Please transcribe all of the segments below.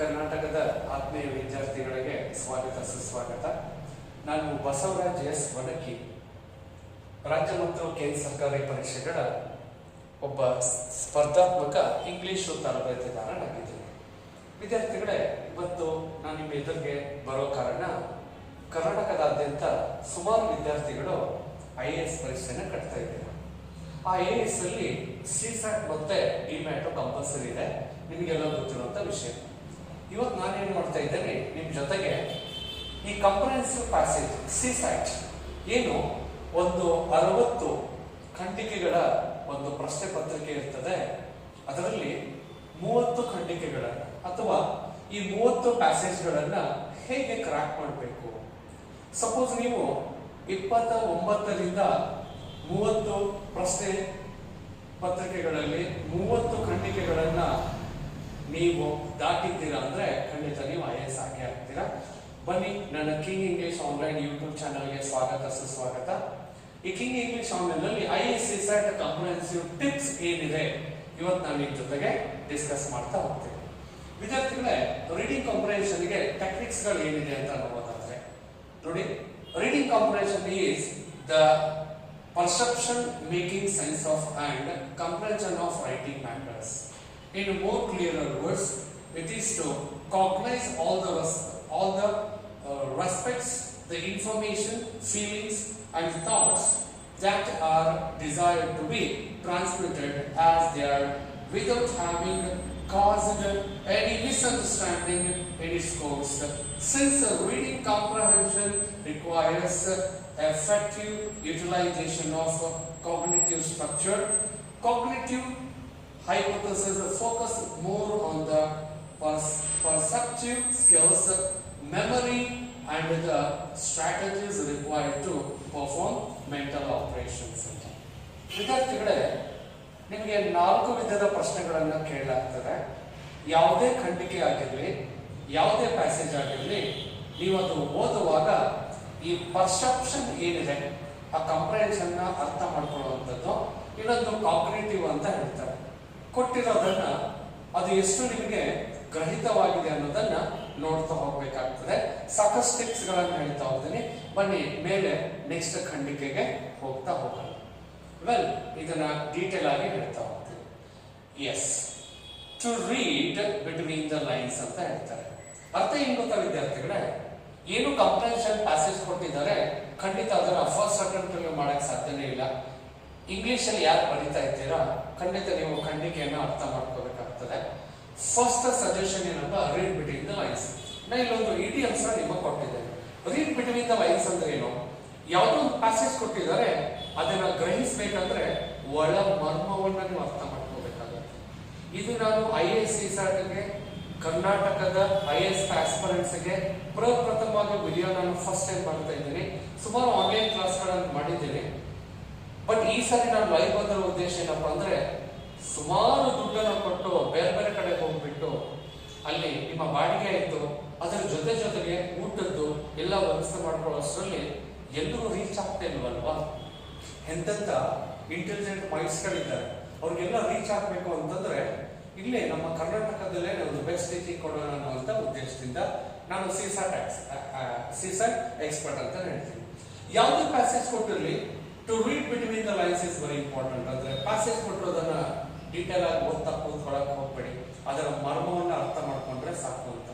ಕರ್ನಾಟಕದ ಆತ್ಮೀಯ ವಿದ್ಯಾರ್ಥಿಗಳಿಗೆ ಸ್ವಾಗತ, ಸುಸ್ವಾಗತ. ನಾನು ಬಸವರಾಜ್ ಎಸ್. ವಡಕಿ ರಾಜ್ಯ ಮತ್ತು ಕೇಂದ್ರ ಸರ್ಕಾರಿ ಪರೀಕ್ಷೆಗಳ ಒಬ್ಬ ಸ್ಪರ್ಧಾತ್ಮಕ ಇಂಗ್ಲಿಷು ತರಬೇತಿದಾರನಾಗಿದ್ದೀನಿ ವಿದ್ಯಾರ್ಥಿಗಳೇ, ಇವತ್ತು ನಾನು ನಿಮ್ಮ ಎದುರಿಗೆ ಬರೋ ಕಾರಣ ಕರ್ನಾಟಕದಾದ್ಯಂತ ಸುಮಾರು ವಿದ್ಯಾರ್ಥಿಗಳು ಐ ಎ ಎಸ್ ಪರೀಕ್ಷೆಯನ್ನು ಕಟ್ತಾ ಇದ್ದಾರೆ. ಆ ಐ ಎ ಎಸ್ ಅಲ್ಲಿ ಸಿಸ್ಯಾಟ್ ಮತ್ತೆ ಡಿಮ್ಯಾಟ್ ಕಂಪಲ್ಸರಿ ಇದೆ. ನಿಮಗೆಲ್ಲ ಗೊತ್ತಿರುವಂತ ವಿಷಯ. ಇವತ್ತು ನಾನೇನು ಮಾಡ್ತಾ ಇದ್ದೇನೆ ನಿಮ್ಮ ಜೊತೆಗೆ ಈ ಕಂಪ್ರಹೆನ್ಸಿವ್ ಪ್ಯಾಸೇಜ್ ಸಿಸ್ಯಾಟ್ ಏನು ಒಂದು ಅರವತ್ತು ಖಂಡಿಕೆಗಳ ಒಂದು ಪ್ರಶ್ನೆ ಪತ್ರಿಕೆ ಇರ್ತದೆ. ಅದರಲ್ಲಿ ಮೂವತ್ತು ಖಂಡಿಕೆಗಳನ್ನು ಅಥವಾ ಈ ಮೂವತ್ತು ಪ್ಯಾಸೇಜ್ಗಳನ್ನ ಹೇಗೆ ಕ್ರ್ಯಾಕ್ ಮಾಡಬೇಕು? ಸಪೋಸ್ ನೀವು ಇಪ್ಪತ್ತ ಒಂಬತ್ತರಿಂದ ಮೂವತ್ತು ಪ್ರಶ್ನೆ ಪತ್ರಿಕೆಗಳಲ್ಲಿ ಮೂವತ್ತು ಖಂಡಿಕೆಗಳನ್ನು ನೀವು ದಾಟಿದ್ದೀರಾ ಅಂದ್ರೆ ಖಂಡಿತ ನೀವು ಐ ಎಸ್ ಆಗಿ ಆಗ್ತೀರಾ. ಬನ್ನಿ ನನ್ನ ಕಿಂಗ್ ಇಂಗ್ಲಿಷ್ ಆನ್ಲೈನ್ ಯೂಟ್ಯೂಬ್ ಚಾನಲ್ಗೆ ಸ್ವಾಗತ ಸುಸ್ವಾಗತ. ಈ ಕಿಂಗ್ ಇಂಗ್ಲಿಷ್ ಆನ್ಲೈನ್ನಲ್ಲಿ ಐ ಎಸ್ ಇಸೆಟ್ ಕಾಂಪ್ರಹೆನ್ಸಿವ್ ಟಿಪ್ಸ್ ಏನಿದೆ ಇವತ್ತು ನಾನು ನಿಮ್ಮ ಜೊತೆಗೆ ಡಿಸ್ಕಸ್ ಮಾಡ್ತಾ ಹೋಗ್ತೀನಿ. ವಿದ್ಯಾರ್ಥಿಗಳೇ ರೀಡಿಂಗ್ ಕಾಂಪ್ರಹೆನ್ಷನ್ಗೆ ಟೆಕ್ನಿಕ್ಸ್ಗಳು ಏನಿದೆ ಅಂತ ನೋಡೋದಾದ್ರೆ ನೋಡಿ reading comprehension is the perception making sense of and comprehension of writing matters in more clear words, it is to cognize all the all the uh, respects, the information, feelings, and thoughts that are desired to be transmitted as they are without having caused any misunderstanding in its course. Since reading comprehension requires effective utilization of cognitive structure, cognitive hypothesis focus more on the perceptive skills, memory, and the strategies required to perform mental operations. ವಿದ್ಯಾರ್ಥಿಗಳೇ ನಿಮಗೆ ನಾಲ್ಕು ವಿಧದ ಪ್ರಶ್ನೆಗಳನ್ನು ಕೇಳಲಾಗ್ತದೆ ಯಾವುದೇ ಖಂಡಿಕೆ ಆಗಿರಲಿ ಯಾವುದೇ passage ಆಗಿರಲಿ ನೀವು ಅದು ಓದುವಾಗ ಈ ಪರ್ಸೆಪ್ಷನ್ ಏನಿದೆ ಆ ಕಂಪ್ರೆನ್ಷನ್ನ ಅರ್ಥ ಮಾಡ್ಕೊಳ್ಳುವಂಥದ್ದು ಇನ್ನೊಂದು ಕಾಂಪ್ರೇಟಿವ್ ಅಂತ ಹೇಳ್ತಾರೆ ಕೊಟ್ಟಿರೋದನ್ನ ಅದು ಎಷ್ಟು ನಿಮಗೆ ಗ್ರಹಿತವಾಗಿದೆ ಅನ್ನೋದನ್ನ ನೋಡ್ತಾ ಹೋಗ್ಬೇಕಾಗ್ತದೆ. ಸಾಕಷ್ಟು ಟಿಪ್ಸ್ ಗಳನ್ನ ಹೇಳ್ತಾ ಹೋಗ್ತೀನಿ. ಬನ್ನಿ, ಮೇಲೆ ನೆಕ್ಸ್ಟ್ ಖಂಡಿಕೆಗೆ ಹೋಗ್ತಾ ಹೋಗೋಣ. ವೆಲ್ ಇದನ್ನ ಡೀಟೇಲ್ ಆಗಿ ಹೇಳ್ತಾ ಹೋಗ್ತೀನಿ. As to read between the lines ಅಂತ ಹೇಳ್ತಾರೆ. ಅರ್ಥ ಏನ್ ಗೊತ್ತಾ ವಿದ್ಯಾರ್ಥಿಗಳೇ? ಏನು ಕಂಪ್ರೆನ್ಷನ್ ಪ್ಯಾಸೇಜ್ ಕೊಟ್ಟಿದ್ದಾರೆ, ಖಂಡಿತ ಅದರ ಫಸ್ಟ್ ಅಟೆಂಪ್ಟ್ ಅಲ್ಲಿ ಮಾಡಕ್ ಸಾಧ್ಯನೇ ಇಲ್ಲ. ಇಂಗ್ಲಿಷ್ ಅಲ್ಲಿ ಯಾರು ಬರಿತಾ ಇದ್ದೀರಾ? ಖಂಡಿತ ನೀವು ಖಂಡಿಕೆಯನ್ನು ಅರ್ಥ ಮಾಡ್ಕೋಬೇಕಾಗ್ತದೆ. ಫಸ್ಟ್ ಸಜೆಷನ್ ಏನಪ್ಪ ರೀಡ್ ಬಿಟ್ವೀನ್ ದ ಲೈನ್ಸ್ ನಾ ಇಲ್ಲೊಂದು ಇಡಿಯಮ್ಸ್ ನಿಮಗೆ ಕೊಟ್ಟಿದ್ದೇನೆ. ರೀಡ್ ಬಿಟ್ವೀನ್ ದ ಲೈನ್ಸ್ ಅಂದ್ರೆ ಏನು ಯಾವುದೋ ಒಂದು ಪ್ಯಾಸೇಜ್ ಕೊಟ್ಟಿದ್ದಾರೆ, ಅದನ್ನ ಗ್ರಹಿಸ್ಬೇಕಂದ್ರೆ ಒಳ ಮರ್ಮವನ್ನ ನೀವು ಅರ್ಥ ಮಾಡ್ಕೋಬೇಕಾಗುತ್ತೆ. ಇದು ನಾನು ಐ ಎಸ್ಗೆ ಕರ್ನಾಟಕದ ಐ ಎಸ್ ಆಸ್ಪರೆಂಟ್ಸ್ಗೆ ಪ್ರಪ್ರಥಮವಾಗಿ ವಿಡಿಯೋ ನಾನು ಫಸ್ಟ್ ಟೈಮ್ ಮಾಡ್ತಾ ಇದ್ದೀನಿ. ಸುಮಾರು ಆನ್ಲೈನ್ ಕ್ಲಾಸ್ಗಳನ್ನು ಮಾಡಿದ್ದೀನಿ. ಬಟ್ ಈ ಸಾರಿ ನಾನು ಲೈವ್ ಬಂದಿರೋ ಉದ್ದೇಶ ಏನಪ್ಪಾ ಅಂದ್ರೆ ಸುಮಾರು ದುಡ್ಡನ್ನು ಕೊಟ್ಟು ಬೇರೆ ಬೇರೆ ಕಡೆ ಹೋಗ್ಬಿಟ್ಟು ಅಲ್ಲಿ ನಿಮ್ಮ ಬಾಡಿಗೆ ಇತ್ತು, ಅದರ ಜೊತೆ ಜೊತೆಗೆ ಊಟದ್ದು ಎಲ್ಲ ವ್ಯವಸ್ಥೆ ಮಾಡ್ಕೊಳ್ಳೋಷ್ಟರಲ್ಲಿ ಎಲ್ಲರೂ ರೀಚ್ ಆಗ್ತಾ ಇಲ್ವಲ್ವಾ? ಇಂಟೆಲಿಜೆಂಟ್ ಮೈಂಡ್ಸ್ಗಳಿದ್ದಾರೆ ಅವ್ರಿಗೆಲ್ಲ ರೀಚ್ ಆಗಬೇಕು ಅಂತಂದ್ರೆ ಇಲ್ಲಿ ನಮ್ಮ ಕರ್ನಾಟಕದಲ್ಲೇ ಒಂದು ಬೆಸ್ಟ್ ಟೀಚಿಂಗ್ ಕೊಡೋಣ ಅನ್ನುವಂತ ಉದ್ದೇಶದಿಂದ ನಾನು ಟ್ಯಾಕ್ಸ್ ಸಿಸಾಟ್ ಎಕ್ಸ್ಪರ್ಟ್ ಅಂತ ಹೇಳ್ತೀನಿ. ಯಾವುದೇ passage ಕೊಟ್ಟಿರಲಿ? To read between the lines is very important ಅಂದ್ರೆ ಪ್ಯಾಸೇಜ್ ಕೊಟ್ಟಿರೋದನ್ನ ಡೀಟೇಲ್ ಆಗಿ ಓದ್ತಾ ಕೂತ್ಕೊಳಕ್ ಹೋಗ್ಬೇಡಿ. ಅದರ ಮರ್ಮವನ್ನ ಅರ್ಥ ಮಾಡ್ಕೊಂಡ್ರೆ ಸಾಕು ಅಂತ.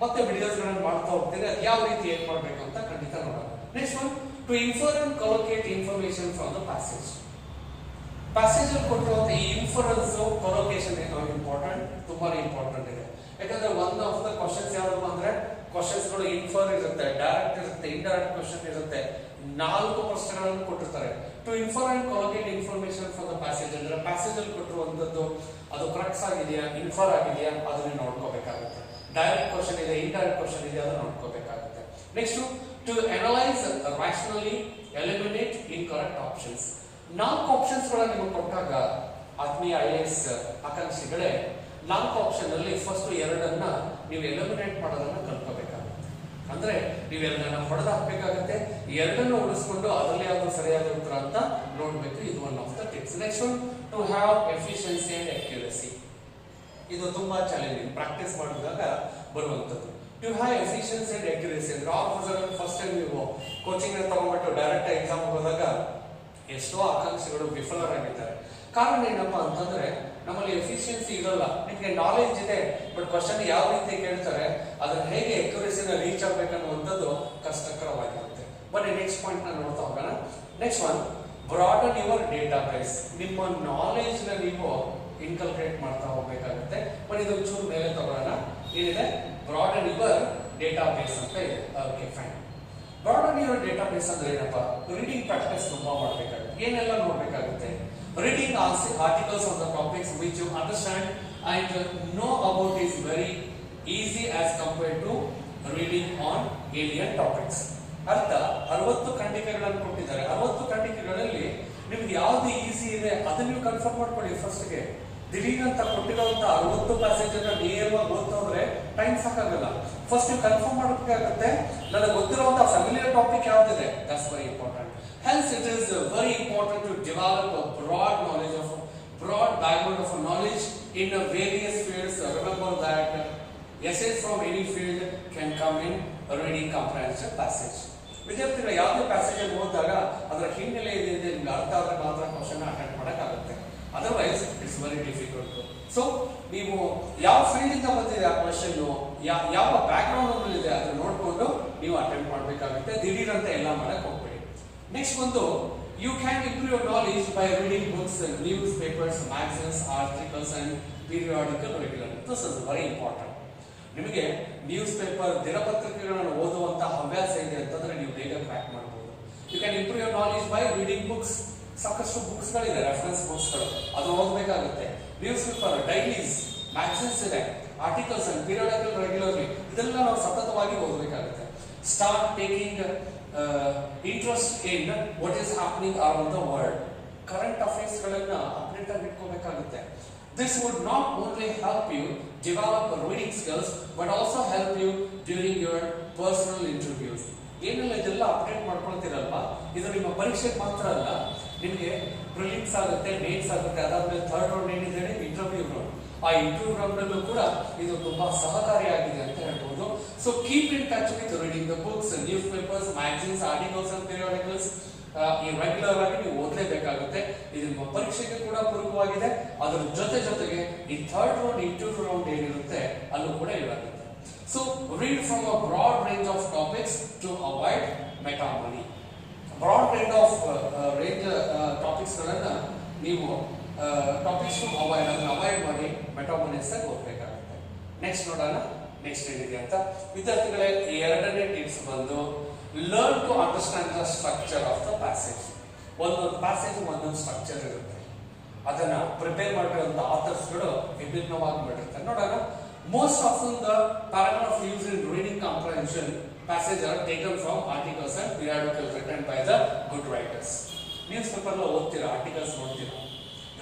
ಮತ್ತೆ ವಿಡಿಯೋಸ್ಗಳನ್ನು ಮಾಡ್ತಾ ಹೋಗ್ತೀನಿ. ಅದು ಯಾವ ರೀತಿ ಏನ್ ಮಾಡ್ಬೇಕು ಅಂತ ಖಂಡಿತ ನೋಡೋಣ. Next one to infer and collocate information from the passage passage ಅಲ್ಲಿ ಕೊಟ್ಟಿರುವಂತಹ ಈ ಇನ್ಫರೆನ್ಸ್ ಕೊಲೋಕೇಶನ್ ಇಂಪಾರ್ಟೆಂಟ್ ತುಂಬಾ ಇಂಪಾರ್ಟೆಂಟ್ ಇದೆ. ಯಾಕಂದ್ರೆ ಒನ್ ಆಫ್ ದ ಕ್ವಶನ್ಸ್ ಯಾವ್ದು ಅಂದ್ರೆ ಕ್ವಶನ್ಸ್ಗಳು ಇನ್ಫರ್ ಇರುತ್ತೆ ಡೈರೆಕ್ಟ್ ಇರುತ್ತೆ ಇಂಡೈರೆಕ್ಟ್ ಕ್ವಶನ್ ಇರುತ್ತೆ. ನಾಲ್ಕು ಪ್ರಶ್ನೆಗಳನ್ನು ಕೊಟ್ಟಿರ್ತಾರೆ. To infer and collocate information for the passage ಅಂದ್ರೆ ಪ್ಯಾಸೇಜ್ ಅಲ್ಲಿ ಕೊಟ್ಟಿರುವಂತದ್ದು ಅದು ಕರೆಕ್ಟ್ಸ್ ಆಗಿದೆಯಾ? ಇನ್ಫರ್ ಆಗಿದೆಯಾ? ಅದನ್ನ ನೋಡ್ಕೋಬೇಕಾಗುತ್ತೆ. ಡೈರೆಕ್ಟ್ ಕ್ವಶನ್ ಇದೆ ಇಂಡೈರೆಕ್ಟ್ ಕ್ವಶನ್ ಇದೆ, ಅದನ್ನ ನೋಡ್ಕೋಬೇಕಾಗುತ್ತೆ. Next to analyse rationally eliminate incorrect options ನಾಲ್ಕು ಆಪ್ಷನ್ಸ್ಗಳ ನಿಮಗೆ ಕೊಟ್ಟಾಗ ಆತ್ಮೀಯ ಐ ಎಸ್ ಆಕಾಂಕ್ಷಿಗಳೇ, ನಾಲ್ಕು ಆಪ್ಷನ್ ಅಲ್ಲಿ ಫಸ್ಟ್ ಎರಡನ್ನ ನೀವು ಎಲಿಮಿನೇಟ್ ಮಾಡೋದನ್ನ ಕಲ್ತ್ಕೋಬೇಕಾಗುತ್ತೆ ಅಂದ್ರೆ ನೀವು ಎರಡನ್ನ ಹೊಡೆದು ಹಾಕ್ಬೇಕಾಗತ್ತೆ ಎರಡನ್ನು ಉಳಿಸ್ಕೊಂಡು ಅದರಲ್ಲಿ ಯಾವ್ದು ಸರಿಯಾದ ಉತ್ತರ ಅಂತ ನೋಡ್ಬೇಕು. ಇದು one of the tips next one to have efficiency and accuracy ಇದು ತುಂಬಾ ಚಾಲೆಂಜಿಂಗ್ ಪ್ರಾಕ್ಟೀಸ್ ಮಾಡಿದಾಗ ಬರುವಂತದ್ದು to have efficiency and accuracy ಅಂದ್ರೆ all of sudden first time ನೀವು ಕೋಚಿಂಗ್ ತಗೊಂಡ್ಬಿಟ್ಟು ಡೈರೆಕ್ಟ್ ಎಕ್ಸಾಮ್ ಹೋದಾಗ ಎಷ್ಟೋ ಆಕಾಂಕ್ಷೆಗಳು ವಿಫಲರಾಗಿದ್ದಾರೆ. ಕಾರಣ ಏನಪ್ಪಾ ಅಂತಂದ್ರೆ ನಮ್ಮಲ್ಲಿ ಎಫಿಷಿಯನ್ಸಿ ಇರಲ್ಲ. ನಿಮಗೆ ನಾಲೆಜ್ ಇದೆ ಬಟ್ ಕ್ವಶನ್ ಯಾವ ರೀತಿ ಕೇಳ್ತಾರೆ, ಅದನ್ನ ಹೇಗೆ ಎಕ್ಯುರೇಸಿನ ರೀಚ್ ಆಗ್ಬೇಕನ್ನುವಂಥದ್ದು ಕಷ್ಟಕರವಾಗಿರುತ್ತೆ. ಬನ್ನಿ ನೆಕ್ಸ್ಟ್ ಪಾಯಿಂಟ್ ನಾನು ನೋಡ್ತಾ ಹೋಗೋಣ. Next one broaden your data base ನಿಮ್ಮ ನಾಲೆಜ್ನ ನೀವು ಇನ್ಕಲ್ಕ್ರೇಟ್ ಮಾಡ್ತಾ ಹೋಗ್ಬೇಕಾಗುತ್ತೆ. ಬಟ್ ಇದು ಚೂರು ಮೇಲೆ ತಗೊಳ್ಳೋಣ. ಏನಿದೆ? ಬ್ರಾಡನ್ ಯುವರ್ ಡೇಟಾ ಬೇಸ್ ಅಂತ ಇದೆ. Okay fine broaden your data base ಅಂದ್ರೆ ಏನಪ್ಪ? ರೀಡಿಂಗ್ ಪ್ರಾಕ್ಟೀಸ್ ತುಂಬಾ ಮಾಡಬೇಕಾಗುತ್ತೆ. ಏನೆಲ್ಲ ನೋಡ್ಬೇಕಾಗುತ್ತೆ? Reading articles on the topics which you understand and know about is very easy as compare to reading on alien topics ಅರ್ಥ? ಅರವತ್ತು ಖಂಡಿಕೆಗಳನ್ನು ಕೊಟ್ಟಿದ್ದಾರೆ. ಅರವತ್ತು ಖಂಡಿಕೆಗಳಲ್ಲಿ ನಿಮ್ಗೆ ಯಾವ್ದು ಈಸಿ ಇದೆ, ಅದನ್ನ ನೀವು ಕನ್ಫರ್ಮ್ ಮಾಡ್ಕೊಳ್ಳಿ ಫಸ್ಟ್ಗೆ ಅಂತ ಕೊಟ್ಟಿರುವಂತ ಅರವತ್ತು ಪ್ಯಾಸೇಜ್ ಅನ್ನ ನೇರವಾಗಿ ಓದ್ತೋದ್ರೆ ಟೈಮ್ ಸಾಕಾಗಲ್ಲ. ಫಸ್ಟ್ ನೀವು ಕನ್ಫರ್ಮ್ ಮಾಡಬೇಕಾಗುತ್ತೆ. ನನಗೆ ಗೊತ್ತಿರುವಂತ familiar topic ಯಾವ್ದಿದೆ? That's very important helps it is very important to develop a broad knowledge of broad background of knowledge in various fields remember that essays from any field can come in ready comprehension passage ವಿದ್ಯಾರ್ಥಿಗಳು ಯಾವುದೇ ಪ್ಯಾಸೇಜಲ್ಲಿ ಓದಿದಾಗ ಅದರ ಹಿನ್ನೆಲೆ ಏನಿದೆ ನಿಮ್ಗೆ ಅರ್ಥ ಆದರೆ ಮಾತ್ರ ಕ್ವಶನ್ ಅಟೆಂಡ್ ಮಾಡೋಕ್ಕಾಗುತ್ತೆ. Otherwise it's very difficult so ನೀವು ಯಾವ ಫೀಲ್ಡಿಂದ ಬಂದಿದೆ ಆ ಕ್ವಶನ್ ಯಾವ ಬ್ಯಾಕ್ ಗ್ರೌಂಡ್ ಇದೆ ಅದನ್ನ ನೋಡ್ಕೊಂಡು ನೀವು ಅಟೆಂಡ್ ಮಾಡಬೇಕಾಗುತ್ತೆ. ದಿಢೀರ್ ಎಲ್ಲ ಮಾಡಕ್ ಹೋಗ್ಬೇಡಿ. ನೆಕ್ಸ್ಟ್ ಒಂದು you can improve your knowledge by reading books newspapers magazines articles and periodical regular this is very important ನಿಮಗೆ ನ್ಯೂಸ್ ಪೇಪರ್ ದಿನಪತ್ರಿಕೆಗಳನ್ನು ಓದುವಂತ ಹವ್ಯಾಸ ಇದೆ ಅಂತಂದ್ರೆ ನೀವು ಬೇಗ ಕ್ರ್ಯಾಕ್ ಮಾಡಬಹುದು you can improve your knowledge by reading books ಸಾಕಷ್ಟು ಬುಕ್ಸ್ ಗಳಿದೆ ರೆಫರೆನ್ಸ್ ಬುಕ್ಸ್ಗಳು. ಅದು ಓದಬೇಕಾಗುತ್ತೆ. ನ್ಯೂಸ್ ಪೇಪರ್ ಡೈಲೀಸ್ ಮ್ಯಾಗಝಿನ್ಸ್ ಇದೆ ಆರ್ಟಿಕಲ್ಸ್ ಅಂಡ್ ಪೀರಿಯಾಡಿಕಲ್ ರೆಗ್ಯುಲರ್ಲಿ ಇದೆಲ್ಲ ನಾವು ಸತತವಾಗಿ ಓದಬೇಕಾಗುತ್ತೆ. Start taking interest in what is happening around the world current affairs ಗಳನ್ನ ಅಪ್ಡೇಟ್ ಆಗಿ ಇಟ್ಕೋಬೇಕಾಗುತ್ತೆ. This would not only help you develop reading skills, but also help you during your personal interviews. ಏನೆಲ್ಲ ಇದೆಲ್ಲ update ಮಾಡ್ಕೊಳ್ತೀರಲ್ವಾ? ಇದು ನಿಮ್ಮ ಪರೀಕ್ಷೆಗೆ ಮಾತ್ರ ಅಲ್ಲ. ನಿಮಗೆ ಪ್ರಿಲಿಮ್ಸ್ ಆಗುತ್ತೆ ಮೇನ್ಸ್ ಆಗುತ್ತೆ ಅದಾದ್ಮೇಲೆ ಥರ್ಡ್ ರೌಂಡ್ ಏನಿದೆ ಇಂಟರ್ವ್ಯೂ ರೌಂಡ್ ಆ ಇಂಟರ್ವ್ಯೂ ರೌಂಡ್ ಕೂಡ ಇದು ತುಂಬಾ ಸಹಕಾರಿಯಾಗಿದೆ ಅಂತ ಹೇಳ್ಬೋದು keep in touch with reading the books, newspapers, magazines, articles and periodicals. ಪೀರಿಯಾಡಿಕಲ್ಸ್ ಈ ರೆಗ್ಯುಲರ್ ಆಗಿ ನೀವು ಓದಲೇಬೇಕಾಗುತ್ತೆ. ಇದು ನಿಮ್ಮ ಪರೀಕ್ಷೆಗೆ ಕೂಡ ಪೂರಕವಾಗಿದೆ ಅದರ ಜೊತೆ ಜೊತೆಗೆ ಈ ಥರ್ಡ್ ರೌಂಡ್ ಇಂಟರ್ವ್ಯೂ ರೌಂಡ್ ಏನಿರುತ್ತೆ ಅಲ್ಲೂ ಕೂಡ ಇದಾಗುತ್ತೆ. So read from a broad range of topics to avoid ಮೆಟಾಮನಿ broad range of range topics ಗಳನ್ನ ನೀವು ಟಾಪಿಕ್ಸ್ ಅವಾಯ್ಡ್ ಅದನ್ನು ಅವಾಯ್ಡ್ ಮಾಡಿ ಮೆಟಾಮನಿಸ್ ಆಗಿ ಓದಬೇಕಾಗುತ್ತೆ. ನೆಕ್ಸ್ಟ್ ನೋಡೋಣ. ನೆಕ್ಸ್ಟ್ ಏನಿದೆ ಅಂತ ವಿದ್ಯಾರ್ಥಿಗಳೇ ಎರಡನೇ ಟಿಪ್ಸ್ ಬಂದು learn to understand the structure of the passage ಒಂದೊಂದು ಪ್ಯಾಸೇಜ್ ಒಂದೊಂದು ಸ್ಟ್ರಕ್ಚರ್ ಇರುತ್ತೆ. ಅದನ್ನ ಪ್ರಿಪೇರ್ ಮಾಡಿರುವಂತ ಆಥರ್ಸ್ಗಳು ವಿಭಿನ್ನವಾಗಿ ಮಾಡಿರ್ತಾರೆ. ನೋಡೋಣ. Most of the paragraph use in reading comprehension passage are taken from articles and periodical written by the good writers newspaper ಓದ್ತೀರಾ? ಆರ್ಟಿಕಲ್ಸ್ ನೋಡ್ತೀರಾ?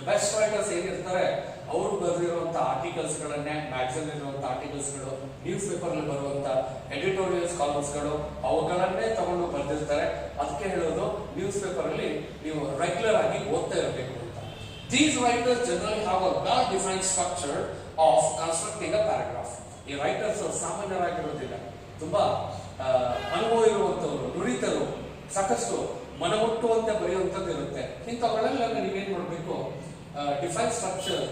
ಬೆಸ್ಟ್ ರೈಟರ್ಸ್ ಏನಿರ್ತಾರೆ ಅವರು ಬರೆದಿರುವಂತಹ ಆರ್ಟಿಕಲ್ಸ್ ಗಳನ್ನೇ ಮ್ಯಾಗಝಿನ್ ಇರುವಂತ ಆರ್ಟಿಕಲ್ಸ್ಗಳು ನ್ಯೂಸ್ ಪೇಪರ್ ಅಲ್ಲಿ ಬರುವಂತ ಎಡಿಟೋರಿಯಲ್ಸ್ ಕಾಲಮ್ಸ್ಗಳು ಅವುಗಳನ್ನೇ ತಗೊಂಡು ಬರೆದಿರ್ತಾರೆ. ಅದಕ್ಕೆ ಹೇಳೋದು ನ್ಯೂಸ್ ಪೇಪರ್ ಅಲ್ಲಿ ನೀವು ರೆಗ್ಯುಲರ್ ಆಗಿ ಓದ್ತಾ ಇರಬೇಕು ಅಂತ. These writers general have a well define structure of constructing a paragraph ಈ ರೈಟರ್ಸ್ ಸಾಮಾನ್ಯರಾಗಿರೋದಿಲ್ಲ. ತುಂಬಾ ಅನುಭವ ಇರುವಂತವರು ನುರಿತರು, ಸಾಕಷ್ಟು ಮನಮುಟ್ಟುವಂತೆ ಬರೆಯುವಂಥದ್ದು ಇರುತ್ತೆ. ಇಂಥವುಗಳೆಲ್ಲ ನೀವೇನ್ ಮಾಡಬೇಕು? ಡಿಫೈನ್ ಸ್ಟ್ರಕ್ಚರ್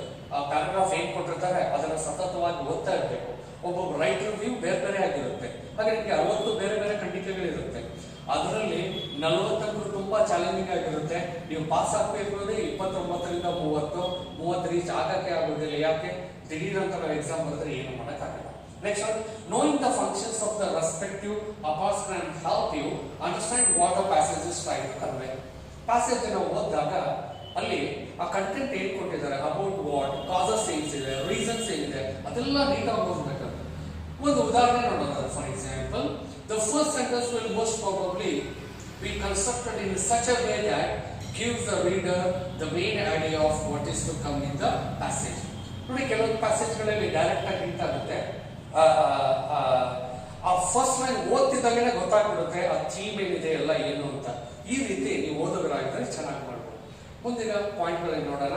ಪ್ಯಾರಾಗ್ರಾಫ್ ಏನ್ ಕೊಟ್ಟಿರ್ತಾರೆ, ಅದನ್ನ ಸತತವಾಗಿ ಓದ್ತಾ ಇರಬೇಕು. ಒಬ್ಬೊಬ್ಬ ರೈಟರ್ ವ್ಯೂ ಬೇರೆ ಬೇರೆ ಆಗಿರುತ್ತೆ. ಹಾಗೆ ನಿಮಗೆ ಅರವತ್ತು ಬೇರೆ ಬೇರೆ ಖಂಡಿತಗಳಿರುತ್ತೆ ಅದರಲ್ಲಿ ನಲವತ್ತಕ್ಕೂ ತುಂಬಾ ಚಾಲೆಂಜಿಂಗ್ ಆಗಿರುತ್ತೆ. ನೀವು ಪಾಸ್ ಆಗ್ಬೇಕು ಅಂದ್ರೆ ಇಪ್ಪತ್ತೊಂಬತ್ತರಿಂದ ಮೂವತ್ತು ಮೂವತ್ತು ರೀಚ್ ಆಗಕ್ಕೆ ಆಗೋದಿಲ್ಲ. ಯಾಕೆ? ದಿಢೀರ್ ಅಂತ ನಾವು ಎಕ್ಸಾಮ್ ಬರೆದ್ರೆ ಏನು ಮಾಡೋಕ್ಕಾಗಲ್ಲ. Next one knowing the functions of the respective ಅಪಾರ್ಸ್ can help you understand what a passages try to convey passage ನಾವು ಓದಿದಾಗ ಅಲ್ಲಿ ಆ ಕಂಟೆಂಟ್ ಏನು ಕೊಟ್ಟಿದ್ದಾರೆ ಅಬೌಟ್ ವಾಟ್ ಕಾಸಸ್ ಏನಿದೆ ರೀಸನ್ಸ್ ಏನಿದೆ ಅದೆಲ್ಲ ನೀಟಾಗಿ ಓದ್ಬೇಕಂತ ಒಂದು ಉದಾಹರಣೆ ನೋಡೋಣ for example the first sentence will most probably be constructed in such a way that gives the reader the main idea of what is to come in the passage ನೋಡಿ ಕೆಲವೊಂದು ಪ್ಯಾಸೇಜ್ಗಳಲ್ಲಿ ಡೈರೆಕ್ಟ್ ಆಗಿ ಹಿಂಟ್ ಆಗುತ್ತೆ. ಆ, first line ಓದ್ತಿದ್ದಾಗಲೇ ಗೊತ್ತಾಗ್ಬಿಡುತ್ತೆ ಆ theme ಏನಿದೆ ಎಲ್ಲ ಏನು ಅಂತ. ಈ ರೀತಿ ನೀವು ಓದೋದ್ರಾಗಿದ್ರೆ ಚೆನ್ನಾಗಿ ಮುಂದಿನ ಪಾಯಿಂಟ್ಗಳಲ್ಲಿ ನೋಡೋಣ.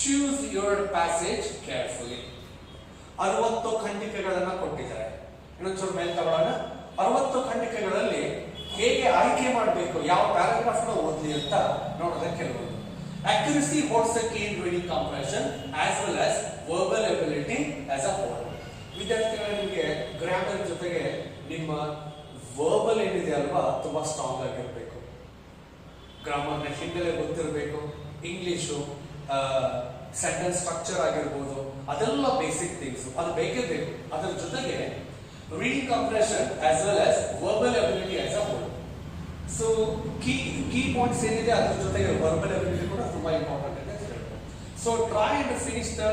ಚೂಸ್ ಯುವರ್ ಪ್ಯಾಸೇಜ್ ಕೇರ್ಫುಲಿ ಅರವತ್ತು ಖಂಡಿಕೆಗಳನ್ನ ಕೊಟ್ಟಿದ್ದಾರೆ. ಇನ್ನೊಂಚೂರು ಮೇಲೆ ತಗೊಳ್ಳೋಣ. ಅರವತ್ತು ಖಂಡಿಕೆಗಳಲ್ಲಿ ಹೇಗೆ ಆಯ್ಕೆ ಮಾಡಬೇಕು, ಯಾವ ಪ್ಯಾರಾಗ್ರಾಫ್ನ ಓದ್ಲಿ ಅಂತ ನೋಡೋದಕ್ಕೆ ಕೆಲವೊಂದು accuracy holds the key in reading comprehension as well as verbal ability as a ವಿದ್ಯಾರ್ಥಿಗಳ, ನಿಮಗೆ ಗ್ರಾಮರ್ ಜೊತೆಗೆ ನಿಮ್ಮ ವರ್ಬಲ್ ಏನಿದೆ ಅಲ್ವಾ ತುಂಬಾ ಸ್ಟ್ರಾಂಗ್ ಆಗಿರ್ಬೇಕು. ಗ್ರಾಮರ್ನ ಹಿನ್ನೆಲೆ ಗೊತ್ತಿರಬೇಕು. ಇಂಗ್ಲಿಷು ಸೆಂಟೆನ್ಸ್ ಸ್ಟ್ರಕ್ಚರ್ ಆಗಿರ್ಬೋದು, ಅದೆಲ್ಲ ಬೇಸಿಕ್ ಥಿಂಗ್ಸ್ ಅದು ಬೇಕೇ ಬೇಕು. ಅದರ ಜೊತೆಗೆ reading comprehension as well as verbal ability as a whole so key key points ಏನಿದೆ, ಅದ್ರ ಜೊತೆಗೆ ವರ್ಬಲ್ ಅಬಿಲಿಟಿ ಕೂಡ ತುಂಬಾ ಇಂಪಾರ್ಟೆಂಟ್ ಅಂತ so try and finish the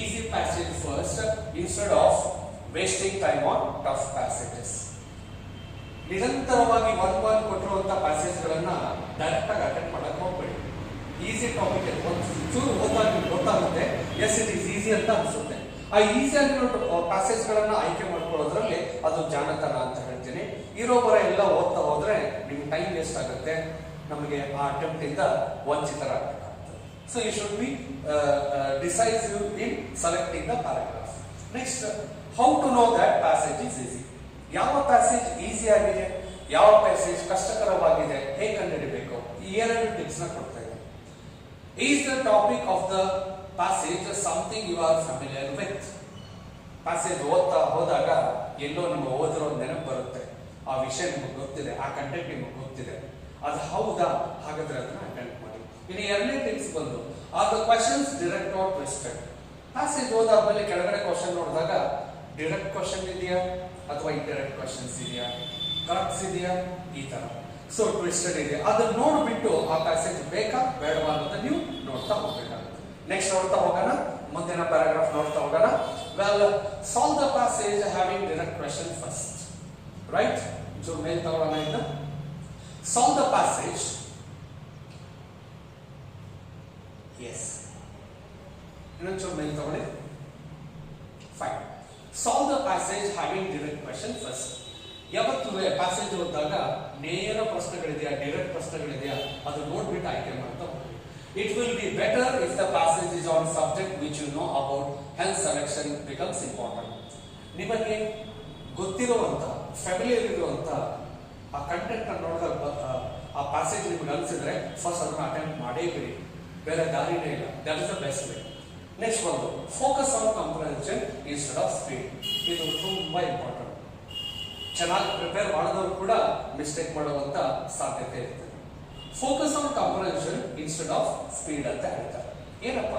easy passage first instead of wasting time on tough passages ನಿರಂತರವಾಗಿ one one ಕೊಟ್ಟಿರುವಂತ passage ಗಳನ್ನ direct ಆಗಿ ಅಟೆಂಡ್ ಮಾಡಕ್ ಹೋಗ್ಬೇಡಿ. ಈಸಿ ಟಾಪಿಕ್ ಚೂರು ಓದಾಗಿ ಗೊತ್ತಾಗುತ್ತೆ. ಎಸ್ ಇಟ್ ಈಸ್ ಈಸಿ ಅಂತ ಅನ್ಸುತ್ತೆ. ಆ ಈಸಿ ಆಗಿರೋ ಪ್ಯಾಸೇಜ್ ಗಳನ್ನ ಆಯ್ಕೆ ಮಾಡ್ಕೊಳ್ಳೋದ್ರಲ್ಲಿ ಅದು ಜಾಣತನ ಅಂತ ಹೇಳ್ತೀನಿ. ಇರೋ ಬರ ಎಲ್ಲ ಓದ್ತಾ ಹೋದ್ರೆ ನಿಮ್ ಟೈಮ್ ವೇಸ್ಟ್ ಆಗುತ್ತೆ. ನಮಗೆ ಆ ಅಟೆಂಪ್ಟ್ ಇಂದ ವಂಚಿತರಾಗಬೇಕಾಗ್ತದೆ. So you should be you in selecting the paragraph next how to know that passage is easy ಯಾವ ಪ್ಯಾಸೇಜ್ ಈಸಿ ಆಗಿದೆ, ಯಾವ ಪ್ಯಾಸೇಜ್ ಕಷ್ಟಕರವಾಗಿದೆ, ಹೇಗೆ ಕಂಡುಹಿಡಿಬೇಕು? ಈ ಎರಡು ಟಿಪ್ಸ್ನ ಕೊಡ್ತಾ is the topic of the passage something you are familiar with passage ಓದ್ತಾ ಹೋದಾಗ ಎಲ್ಲೋ ನಿಮ್ಗೆ ಓದಿರೋ ನೆನಪು ಬರುತ್ತೆ. ಆ ವಿಷಯ ನಿಮಗೆ ಗೊತ್ತಿದೆ, ಆ ಕಂಟೆಂಟ್ ನಿಮಗೆ ಗೊತ್ತಿದೆ. ಅದು ಹೌದಾ, ಹಾಗಾದ್ರೆ ಅದನ್ನ ಅಟೆಂಡ್ ಮಾಡಿ. ಇನ್ನು ಎರಡನೇ ಟಿಪ್ಸ್ ಬಂದು ಆ the questions direct or twisted passage ಓದಾದ್ಮೇಲೆ ಕೆಳಗಡೆ ಕ್ವಶನ್ ನೋಡಿದಾಗ ಡಿರೆಕ್ಟ್ ಕ್ವಶನ್ ಇದೆಯಾ? ಅಥವಾ ಇಂಟರ್ನೆಟ್ ಕ್ವಶನ್ಸ್ ಇದೆಯಾ? ಕರೆಕ್ಟ್ಸ್ ಇದೆಯಾ? ಈ ತರ. ಸೊ ಟ್ವಿಸ್ಟೆಡ್ ಇದೆ. ಅದನ್ನ ನೋಡ್ಬಿಟ್ಟು ಆ ಪ್ಯಾಸೇಜ್ ಬೇಕಾ? ಬೇಡವಾ ಅಂತ ನೀವು ನೋಡ್ತಾ ಹೋಗ್ಬೇಕಾಗುತ್ತೆ. ನೆಕ್ಸ್ಟ್ ನೋಡ್ತಾ ಹೋಗೋಣ. ಮುಂದಿನ ಪ್ಯಾರಾಗ್ರಾಫ್ ನೋಡ್ತಾ ಹೋಗೋಣ. Well solve the passage having direct question first right ಜೋ ಮೇಲ್ ತಗೊಳ್ಳೋಣ ಇನ್ನು ಸಾಲ್ವ್ ದ ಪ್ಯಾಸೇಜ್ ಎಸ್ ಇನ್ನೊಂಚೂರು ಮೇಲ್ ತಗೊಳ್ಳಿ. Fine solve the passage having direct question first ಯಾವತ್ತು ಪ್ಯಾಸೇಜ್ ಓದಿದಾಗ ನೇರ ಪ್ರಶ್ನೆಗಳಿದೆಯಾ ಡೈರೆಕ್ಟ್ ಪ್ರಶ್ನೆಗಳಿದೆಯಾ, ಅದು ನೋಡ್ಬಿಟ್ಟು ಆಯ್ಕೆ ಮಾಡ್ತಾ ಹೋಗಿ it will be better if the passage is on subject which you know about health selection becomes important ನಿಮಗೆ ಗೊತ್ತಿರುವಂಥ ಫ್ಯಾಮಿಲಿಯರ್ ಇರುವಂಥ ಆ ಕಂಟೆಂಟ್ ನೋಡಿದಾಗ ಆ- ಪ್ಯಾಸೇಜ್ ನಿಮ್ಗೆ ಅನಿಸಿದ್ರೆ ಫಸ್ಟ್ ಅದನ್ನು ಅಟೆಂಪ್ಟ್ ಮಾಡೇ ಬೇರೆ ದಾರಿನೇ ಇಲ್ಲ. That is the best way next ಒಂದು focus on comprehension instead of speed ಇದು ತುಂಬಾ ಇಂಪಾರ್ಟೆಂಟ್ ಚೆನ್ನಾಗಿ ಪ್ರಿಪೇರ್ ಮಾಡಿದವರು ಕೂಡ ಮಿಸ್ಟೇಕ್ ಮಾಡುವಂತ ಸಾಧ್ಯತೆ ಇರುತ್ತೆ focus on comprehension instead of speed ಅಂತ ಹೇಳ್ತಾರೆ. ಏನಪ್ಪ?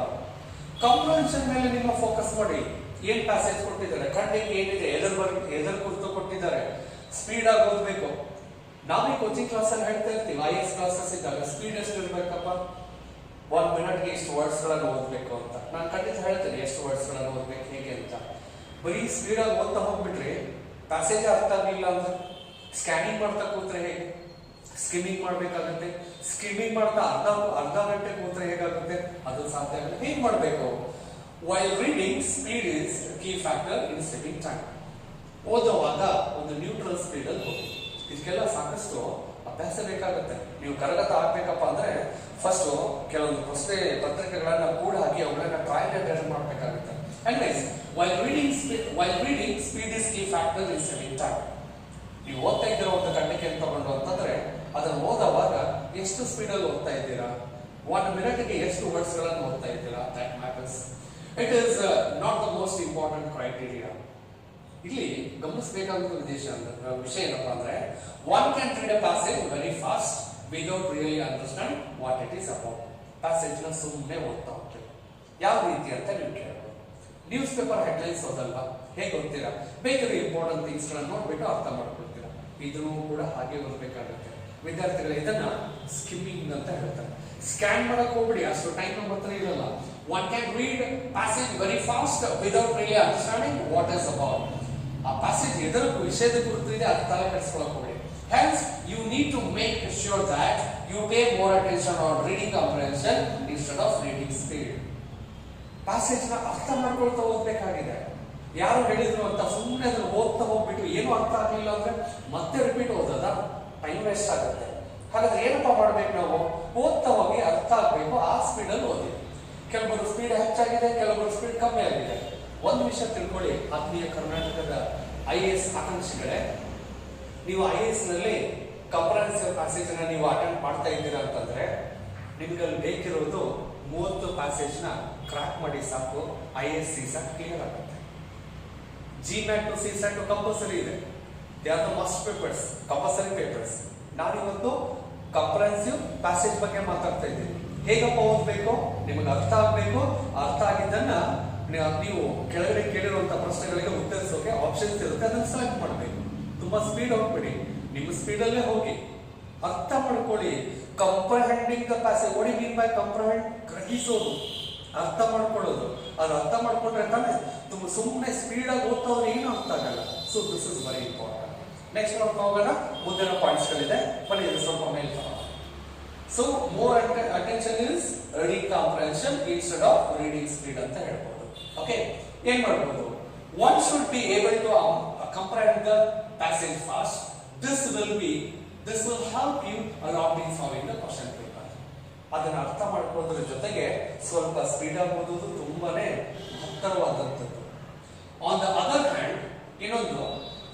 ಕಂಪ್ರಹೆನ್ಷನ್ ಮೇಲೆ ನಿಮ್ಮ ಫೋಕಸ್ ಮಾಡಿ. ಏನ್ ಪ್ಯಾಸೇಜ್ ಕೊಟ್ಟಿದ್ದಾರೆ? ಕಣ್ಣಿಗೆ ಏನಿದೆ? ಎದರ್ ಬರ್, ಎದರ್ ಕುರಿತು ಕೊಟ್ಟಿದ್ದಾರೆ. ಸ್ಪೀಡ್ ಆಗಿ ಓದ್ಬೇಕು. ನಾವೇ ಕೋಚಿಂಗ್ ಕ್ಲಾಸ್ ಅಲ್ಲಿ ಹೇಳ್ತಾ ಇರ್ತೀವಿ. ಐ ಎಸ್ ಕ್ಲಾಸಸ್ ಇದ್ದಾಗ ಸ್ಪೀಡ್ ಎಷ್ಟು ಇರ್ಬೇಕಪ್ಪ ಒನ್ ಮಿನಿಟ್ಗೆ ಇಷ್ಟು ವರ್ಡ್ಸ್ ಗಳನ್ನ ಓದ್ಬೇಕು ಅಂತ. ನಾನು ಖಂಡಿತ ಹೇಳ್ತೇನೆ ಎಷ್ಟು ವರ್ಡ್ಸ್ ಗಳನ್ನ ಓದ್ಬೇಕು ಹೇಗೆ ಅಂತ. ಬರೀ ಸ್ಪೀಡ್ ಆಗಿ ಓದ್ತಾ ಹೋಗ್ಬಿಟ್ರಿ ಪ್ಯಾಸೇಜ್ ಅರ್ಥ ಆಗಲಿಲ್ಲ ಅಂದ್ರೆ ಸ್ಕ್ಯಾನಿಂಗ್ ಮಾಡ್ತಾ ಕೂತ್ರೆ ಹೇಗೆ? ಸ್ಕಿಮ್ಮಿಂಗ್ ಮಾಡ್ಬೇಕಾಗುತ್ತೆ. ಸ್ಕಿಮ್ಮಿಂಗ್ ಮಾಡ್ತಾ ಅರ್ಧ ಅರ್ಧ ಗಂಟೆ ಕೂತ್ರೆ ಹೇಗಾಗುತ್ತೆ? ಅದು ಸಾಧ್ಯ ಆಗುತ್ತೆ ಹೇಗೆ ಮಾಡಬೇಕು? While reading speed is key factor in saving time ಓದುವಾಗ ಒಂದು ನ್ಯೂಟ್ರಲ್ ಸ್ಪೀಡ್ ಅಲ್ಲಿ ಹೋಗಿ. ಇದಕ್ಕೆಲ್ಲ ಸಾಕಷ್ಟು ಅಭ್ಯಾಸ ಬೇಕಾಗುತ್ತೆ ನೀವು ಕರಗತ ಆಗ್ಬೇಕಪ್ಪ ಅಂದ್ರೆ ಫಸ್ಟ್ ಕೆಲವೊಂದು ಪ್ರಶ್ನೆ ಪತ್ರಿಕೆಗಳನ್ನ ಕೂಡ ಹಾಕಿ ಅವುಗಳನ್ನ ಕಾಯಿಲೆ ಮಾಡಬೇಕಾಗುತ್ತೆ. Anyways, while reading speed reading speed is key factor is saving time ನೀವು ಓದ್ತಾ ಇದ್ದೀರೋ ಒಂದು ಕಣ್ಣಿಕೆಯನ್ನು ತಗೊಂಡು ಅಂತಂದ್ರೆ, ಅದನ್ನ ಓದುವಾಗ ಎಷ್ಟು ಸ್ಪೀಡಲ್ಲಿ ಓದ್ತಾ ಇದ್ದೀರಾ? ಒನ್ ಮಿನಿಟ್ಗೆ ಎಷ್ಟು ವರ್ಡ್ಸ್ಗಳನ್ನು ಓದ್ತಾ ಇದ್ದೀರಾ? That matters it is not the most important criteria ಇಲ್ಲಿ ಗಮನಿಸಬೇಕಾದ ಅಂದ್ರೆ ವಿಷಯ ಏನಪ್ಪಾ ಅಂದ್ರೆ one can read a passage very fast without really understand what it is about ಪ್ಯಾಸೇಜ್ನ ಸುಮ್ಮನೆ ಓದ್ತಾ ಹೋಗ್ತೀವಿ. ಯಾವ ರೀತಿ ಅಂತ ನೀವು ಕೇಳಬಹುದು ನ್ಯೂಸ್ ಪೇಪರ್ ಹೆಡ್ಲೈನ್ಸ್ ಓದಲ್ವಾ? ಹೇಗೆ ಓದ್ತೀರಾ? ಬೇಕಾದ್ರೆ ಇಂಪಾರ್ಟೆಂಟ್ ಥಿಂಗ್ಸ್ ಗಳನ್ನ ನೋಡ್ಬಿಟ್ಟು ಅರ್ಥ ಮಾಡ್ಕೊಳ್ತೀರಾ. ಇದನ್ನು ಕೂಡ ಹಾಗೆ ಓದಬೇಕಾಗುತ್ತೆ. ವಿದ್ಯಾರ್ಥಿಗಳು ಇದನ್ನ ಸ್ಕಿಮ್ಮಿಂಗ್ ಅಂತ ಹೇಳ್ತಾರೆ. ಸ್ಕ್ಯಾನ್ ಮಾಡಕ್ ಹೋಗ್ಬಿಡಿ, ಅಷ್ಟು ಟೈಮ್ ನಮ್ಮ ಹತ್ರ ಇರಲ್ಲ. One can read passage very fast without really understanding what is about ಆ ಪ್ಯಾಸೇಜ್ ಎದುರು ವಿಷಯದ ಕುರಿತು ಇದೆ, ಅದು ತಲೆ hence you need to make sure that you pay more attention on reading comprehension instead of reading speed ಪ್ಯಾಸೇಜ್ನ ಅರ್ಥ ಮಾಡ್ಕೊಳ್ತಾ ಓದ್ಬೇಕಾಗಿದೆ ಯಾರು ಹೇಳಿದ್ರು ಅಂತ ಸುಮ್ಮನೆ ಅದನ್ನು ಓದ್ತಾ ಹೋಗ್ಬಿಟ್ಟು ಏನು ಅರ್ಥ ಆಗಲಿಲ್ಲ ಅಂದ್ರೆ ಮತ್ತೆ ರಿಪೀಟ್ ಓದೋದ? ಟೈಮ್ ವೇಸ್ಟ್ ಆಗುತ್ತೆ. ಹಾಗಾದ್ರೆ ಏನಪ್ಪ ಮಾಡ್ಬೇಕು ನಾವು? ಓದ್ತಾ ಹೋಗಿ ಅರ್ಥ ಆಗ್ಬೇಕು, ಆ ಸ್ಪೀಡಲ್ಲಿ ಓದಿ. ಕೆಲವರು ಸ್ಪೀಡ್ ಹೆಚ್ಚಾಗಿದೆ ಕೆಲವರು ಸ್ಪೀಡ್ ಕಮ್ಮಿ ಆಗಿದೆ. ಒಂದು ವಿಷಯ ತಿಳ್ಕೊಳ್ಳಿ, ಆತ್ಮೀಯ ಕರ್ನಾಟಕದ ಐ ಎ ಎಸ್ ಆಕಾಂಕ್ಷಿಗಳೇ. ನೀವು ಐ ಎಸ್ನಲ್ಲಿ ಕಂಪ್ರಹೆನ್ಸಿವ್ ಪ್ಯಾಸೇಜ್ ಅನ್ನ ನೀವು ಅಟೆಂಡ್ ಮಾಡ್ತಾ ಇದ್ದೀರಾ ಅಂತಂದ್ರೆ ನಿಮ್ಗೆ ಅಲ್ಲಿ ಬೇಕಿರೋದು ಮೂವತ್ತು ಪ್ಯಾಸೇಜ್ನ ಕ್ರಾಕ್ ಮಾಡಿ ಸಾಕು I S C set clear ಆಗುತ್ತೆ. G mat C sat compulsory ಇದೆ. They are the must papers compulsory papers ನಾನಿವತ್ತು ಕಂಪ್ರಹೆನ್ಸಿವ್ ಪ್ಯಾಸೇಜ್ ಬಗ್ಗೆ ಮಾತಾಡ್ತಾ ಇದ್ದೀನಿ. ಹೇಗಪ್ಪ ಓದ್ಬೇಕು? ನಿಮಗೆ ಅರ್ಥ ಆಗ್ಬೇಕು? ಅರ್ಥ ಆಗಿದ್ದನ್ನ ನೀವು- ಕೆಳಗಡೆ ಕೇಳಿರುವಂತ ಪ್ರಶ್ನೆಗಳಿಗೆ ಉತ್ತರಿಸೋಕೆ ಆಪ್ಷನ್ಸ್ ಇರುತ್ತೆ, ಅದನ್ನ ಸೆಲೆಕ್ಟ್ ಮಾಡಬೇಕು. ತುಂಬಾ ಸ್ಪೀಡ್ ಹೋಗ್ಬೇಡಿ. ನಿಮ್ಮ ಸ್ಪೀಡಲ್ಲೇ ಹೋಗಿ. ಅರ್ಥ ಮಾಡ್ಕೊಳ್ಳಿ. ಕಂಪ್ರಹೆಂಡಿಂಗ್ ಪ್ಯಾಸೇಜ್ ಓಡಿ ಮೀನ್ ಬೈ ಕಂಪ್ರಹೆಂಡ್ ಗ್ರಹಿಸೋದು. ಅರ್ಥ ಮಾಡ್ಕೊಳ್ಳೋದು. ಅದು ಅರ್ಥ ಮಾಡ್ಕೊಂಡ್ರೆ ತಾನೇ ತುಂಬ ಸುಮ್ಮನೆ ಸ್ಪೀಡ್ ಆಗಿ ಓದ್ತವ್ರು ಏನು ಅರ್ಥ ಆಗಲ್ಲ. So this is very important next ನಾವು ಹೋಗೋಣ. ಮುಂದಿನ ಪಾಯಿಂಟ್ಸ್ ಗಳಿದೆ. ಬನ್ನಿ, ಇದು ಸ್ವಲ್ಪ ಮೇಲ್ so more attention is reading comprehension instead of reading speed ಅಂತ ಹೇಳ್ಬೋದು. ಓಕೆ ಏನ್ ಮಾಡ್ಬೋದು? One should be able to comprehend the passage fast this will be this will help you a lot in solving the question paper ಅದನ್ನ ಅರ್ಥ ಮಾಡ್ಕೊಳ್ಳೋದ್ರ ಜೊತೆಗೆ ಸ್ವಲ್ಪ speed ಆಗಿ ಓದೋದು ತುಂಬಾನೇ ಮಹತ್ತರವಾದಂಥದ್ದು ಆನ್ ದ ಅದರ್ ಹ್ಯಾಂಡ್ ಇನ್ನೊಂದು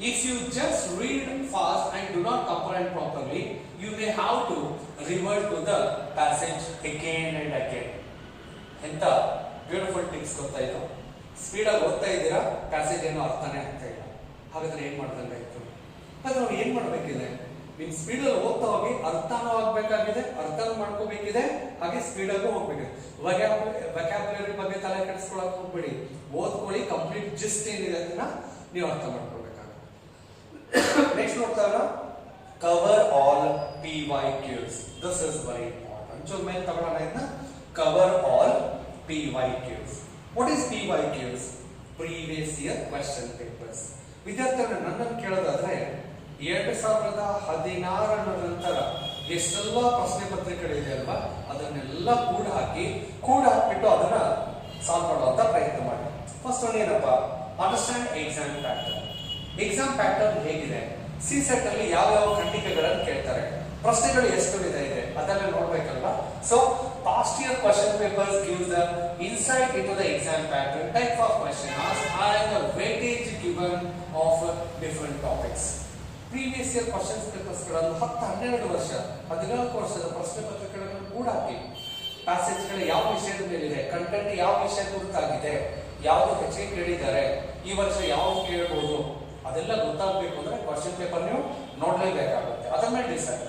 if you just read fast and do not comprehend properly you may have to revert to the passage again and again ಎಂತ? ಬ್ಯೂಟಿಫುಲ್ ಇದು? ಸ್ಪೀಡ್ ಆಗಿ ಓದ್ತಾ ಇದ್ದೀರಾ? ಪ್ಯಾಸೇಜ್ ಏನೋ ಅರ್ಥನೇ ಆಗ್ತಾ ಇಲ್ಲ. ಹಾಗಾದ್ರೆ ಏನ್ ಮಾಡ್ದಂಗಾಯ್ತು ಹಾಗಾದ್ರೆ ನಾವು ಏನ್ ಮಾಡ್ಬೇಕಿದೆ? ಸ್ಪೀಡ್ ಅಲ್ಲಿ ಓದ್ತಾ ಹೋಗಿ ಅರ್ಥನೂ ಆಗ್ಬೇಕಾಗಿದೆ, ಅರ್ಥನೂ ಮಾಡ್ಕೋಬೇಕಿದೆ, ಹಾಗೆ ಸ್ಪೀಡ್ ಆಗೂ ಹೋಗ್ಬೇಕಿದೆ. ವ್ಯಾಕ್ಯಾಬುಲರಿ ಬಗ್ಗೆ ತಲೆ ಕೆಡಿಸ್ಕೊಳಕ್ ಹೋಗ್ಬೇಡಿ. ಓದ್ಕೊಳ್ಳಿ ಕಂಪ್ಲೀಟ್ ಜಸ್ಟ್ ಏನಿದೆ ಅದನ್ನ ನೀವು ಅರ್ಥ ಮಾಡ್ಕೋಬೇಕಾಗುತ್ತೆ ನೆಕ್ಸ್ಟ್ ನೋಡ್ತಾ cover all P Y Qs this is very important ಮೇಲೆ ತಗೊಳ್ಳೋಣ ಇದನ್ನ. Cover all P What is PYQs? Previous year question papers. ವಿದ್ಯಾರ್ಥಿಗಳು, ನನ್ನನ್ನು ಕೇಳೋದಾದ್ರೆ, ಎರಡು ಸಾವಿರದ ಹದಿನಾರರ ನಂತರ ಎಷ್ಟೆಲ್ಲ ಪ್ರಶ್ನೆ ಪತ್ರಿಕೆಗಳಿದೆ ಅಲ್ವಾ ಅದನ್ನೆಲ್ಲ ಕೂಡ ಹಾಕಿ, ಕೂಡ ಹಾಕ್ಬಿಟ್ಟು ಅದನ್ನ ಸಾಲ್ವ್ ಮಾಡುವಂತ ಪ್ರಯತ್ನ ಮಾಡಿ. ಫಸ್ಟ್ ಒಂದು ಏನಪ್ಪ? Understand exam pattern exam pattern ಹೇಗಿದೆ? ಸಿ ಸೆಟ್ ಅಲ್ಲಿ ಯಾವ ಯಾವ ಖಂಡಿಕೆಗಳನ್ನು ಕೇಳ್ತಾರೆ? ಪ್ರಶ್ನೆಗಳು ಎಷ್ಟು ವಿಧ ಇದೆ? ಅದೆಲ್ಲ ನೋಡ್ಬೇಕಲ್ವಾ? So past year question papers give the insight into to the exam pattern type of asked are the weightage given of different topics previous year questions ಪೇಪರ್ಸ್ಗಳನ್ನು ಹತ್ತು ಹನ್ನೆರಡು ವರ್ಷ, ಹದಿನಾಲ್ಕು ವರ್ಷದ ಪ್ರಶ್ನೆ ಪತ್ರಿಕೆಗಳನ್ನು ಕೂಡ ಹಾಕಿ. ಪ್ಯಾಸೇಜ್ಗಳು ಯಾವ ವಿಷಯದ ಮೇಲಿದೆ ಕಂಟೆಂಟ್ ಯಾವ ವಿಷಯ ಕುರಿತಾಗಿದೆ ಯಾವುದು ಹೆಚ್ಚಿಗೆ ಕೇಳಿದ್ದಾರೆ, ಈ ವರ್ಷ ಯಾವ ಕೇಳಬಹುದು ಅದೆಲ್ಲ ಗೊತ್ತಾಗಬೇಕು ಅಂದ್ರೆ ಕ್ವಶನ್ ಪೇಪರ್ ನೀವು ನೋಡಲೇಬೇಕಾಗುತ್ತೆ. ಮೇಲೆ decide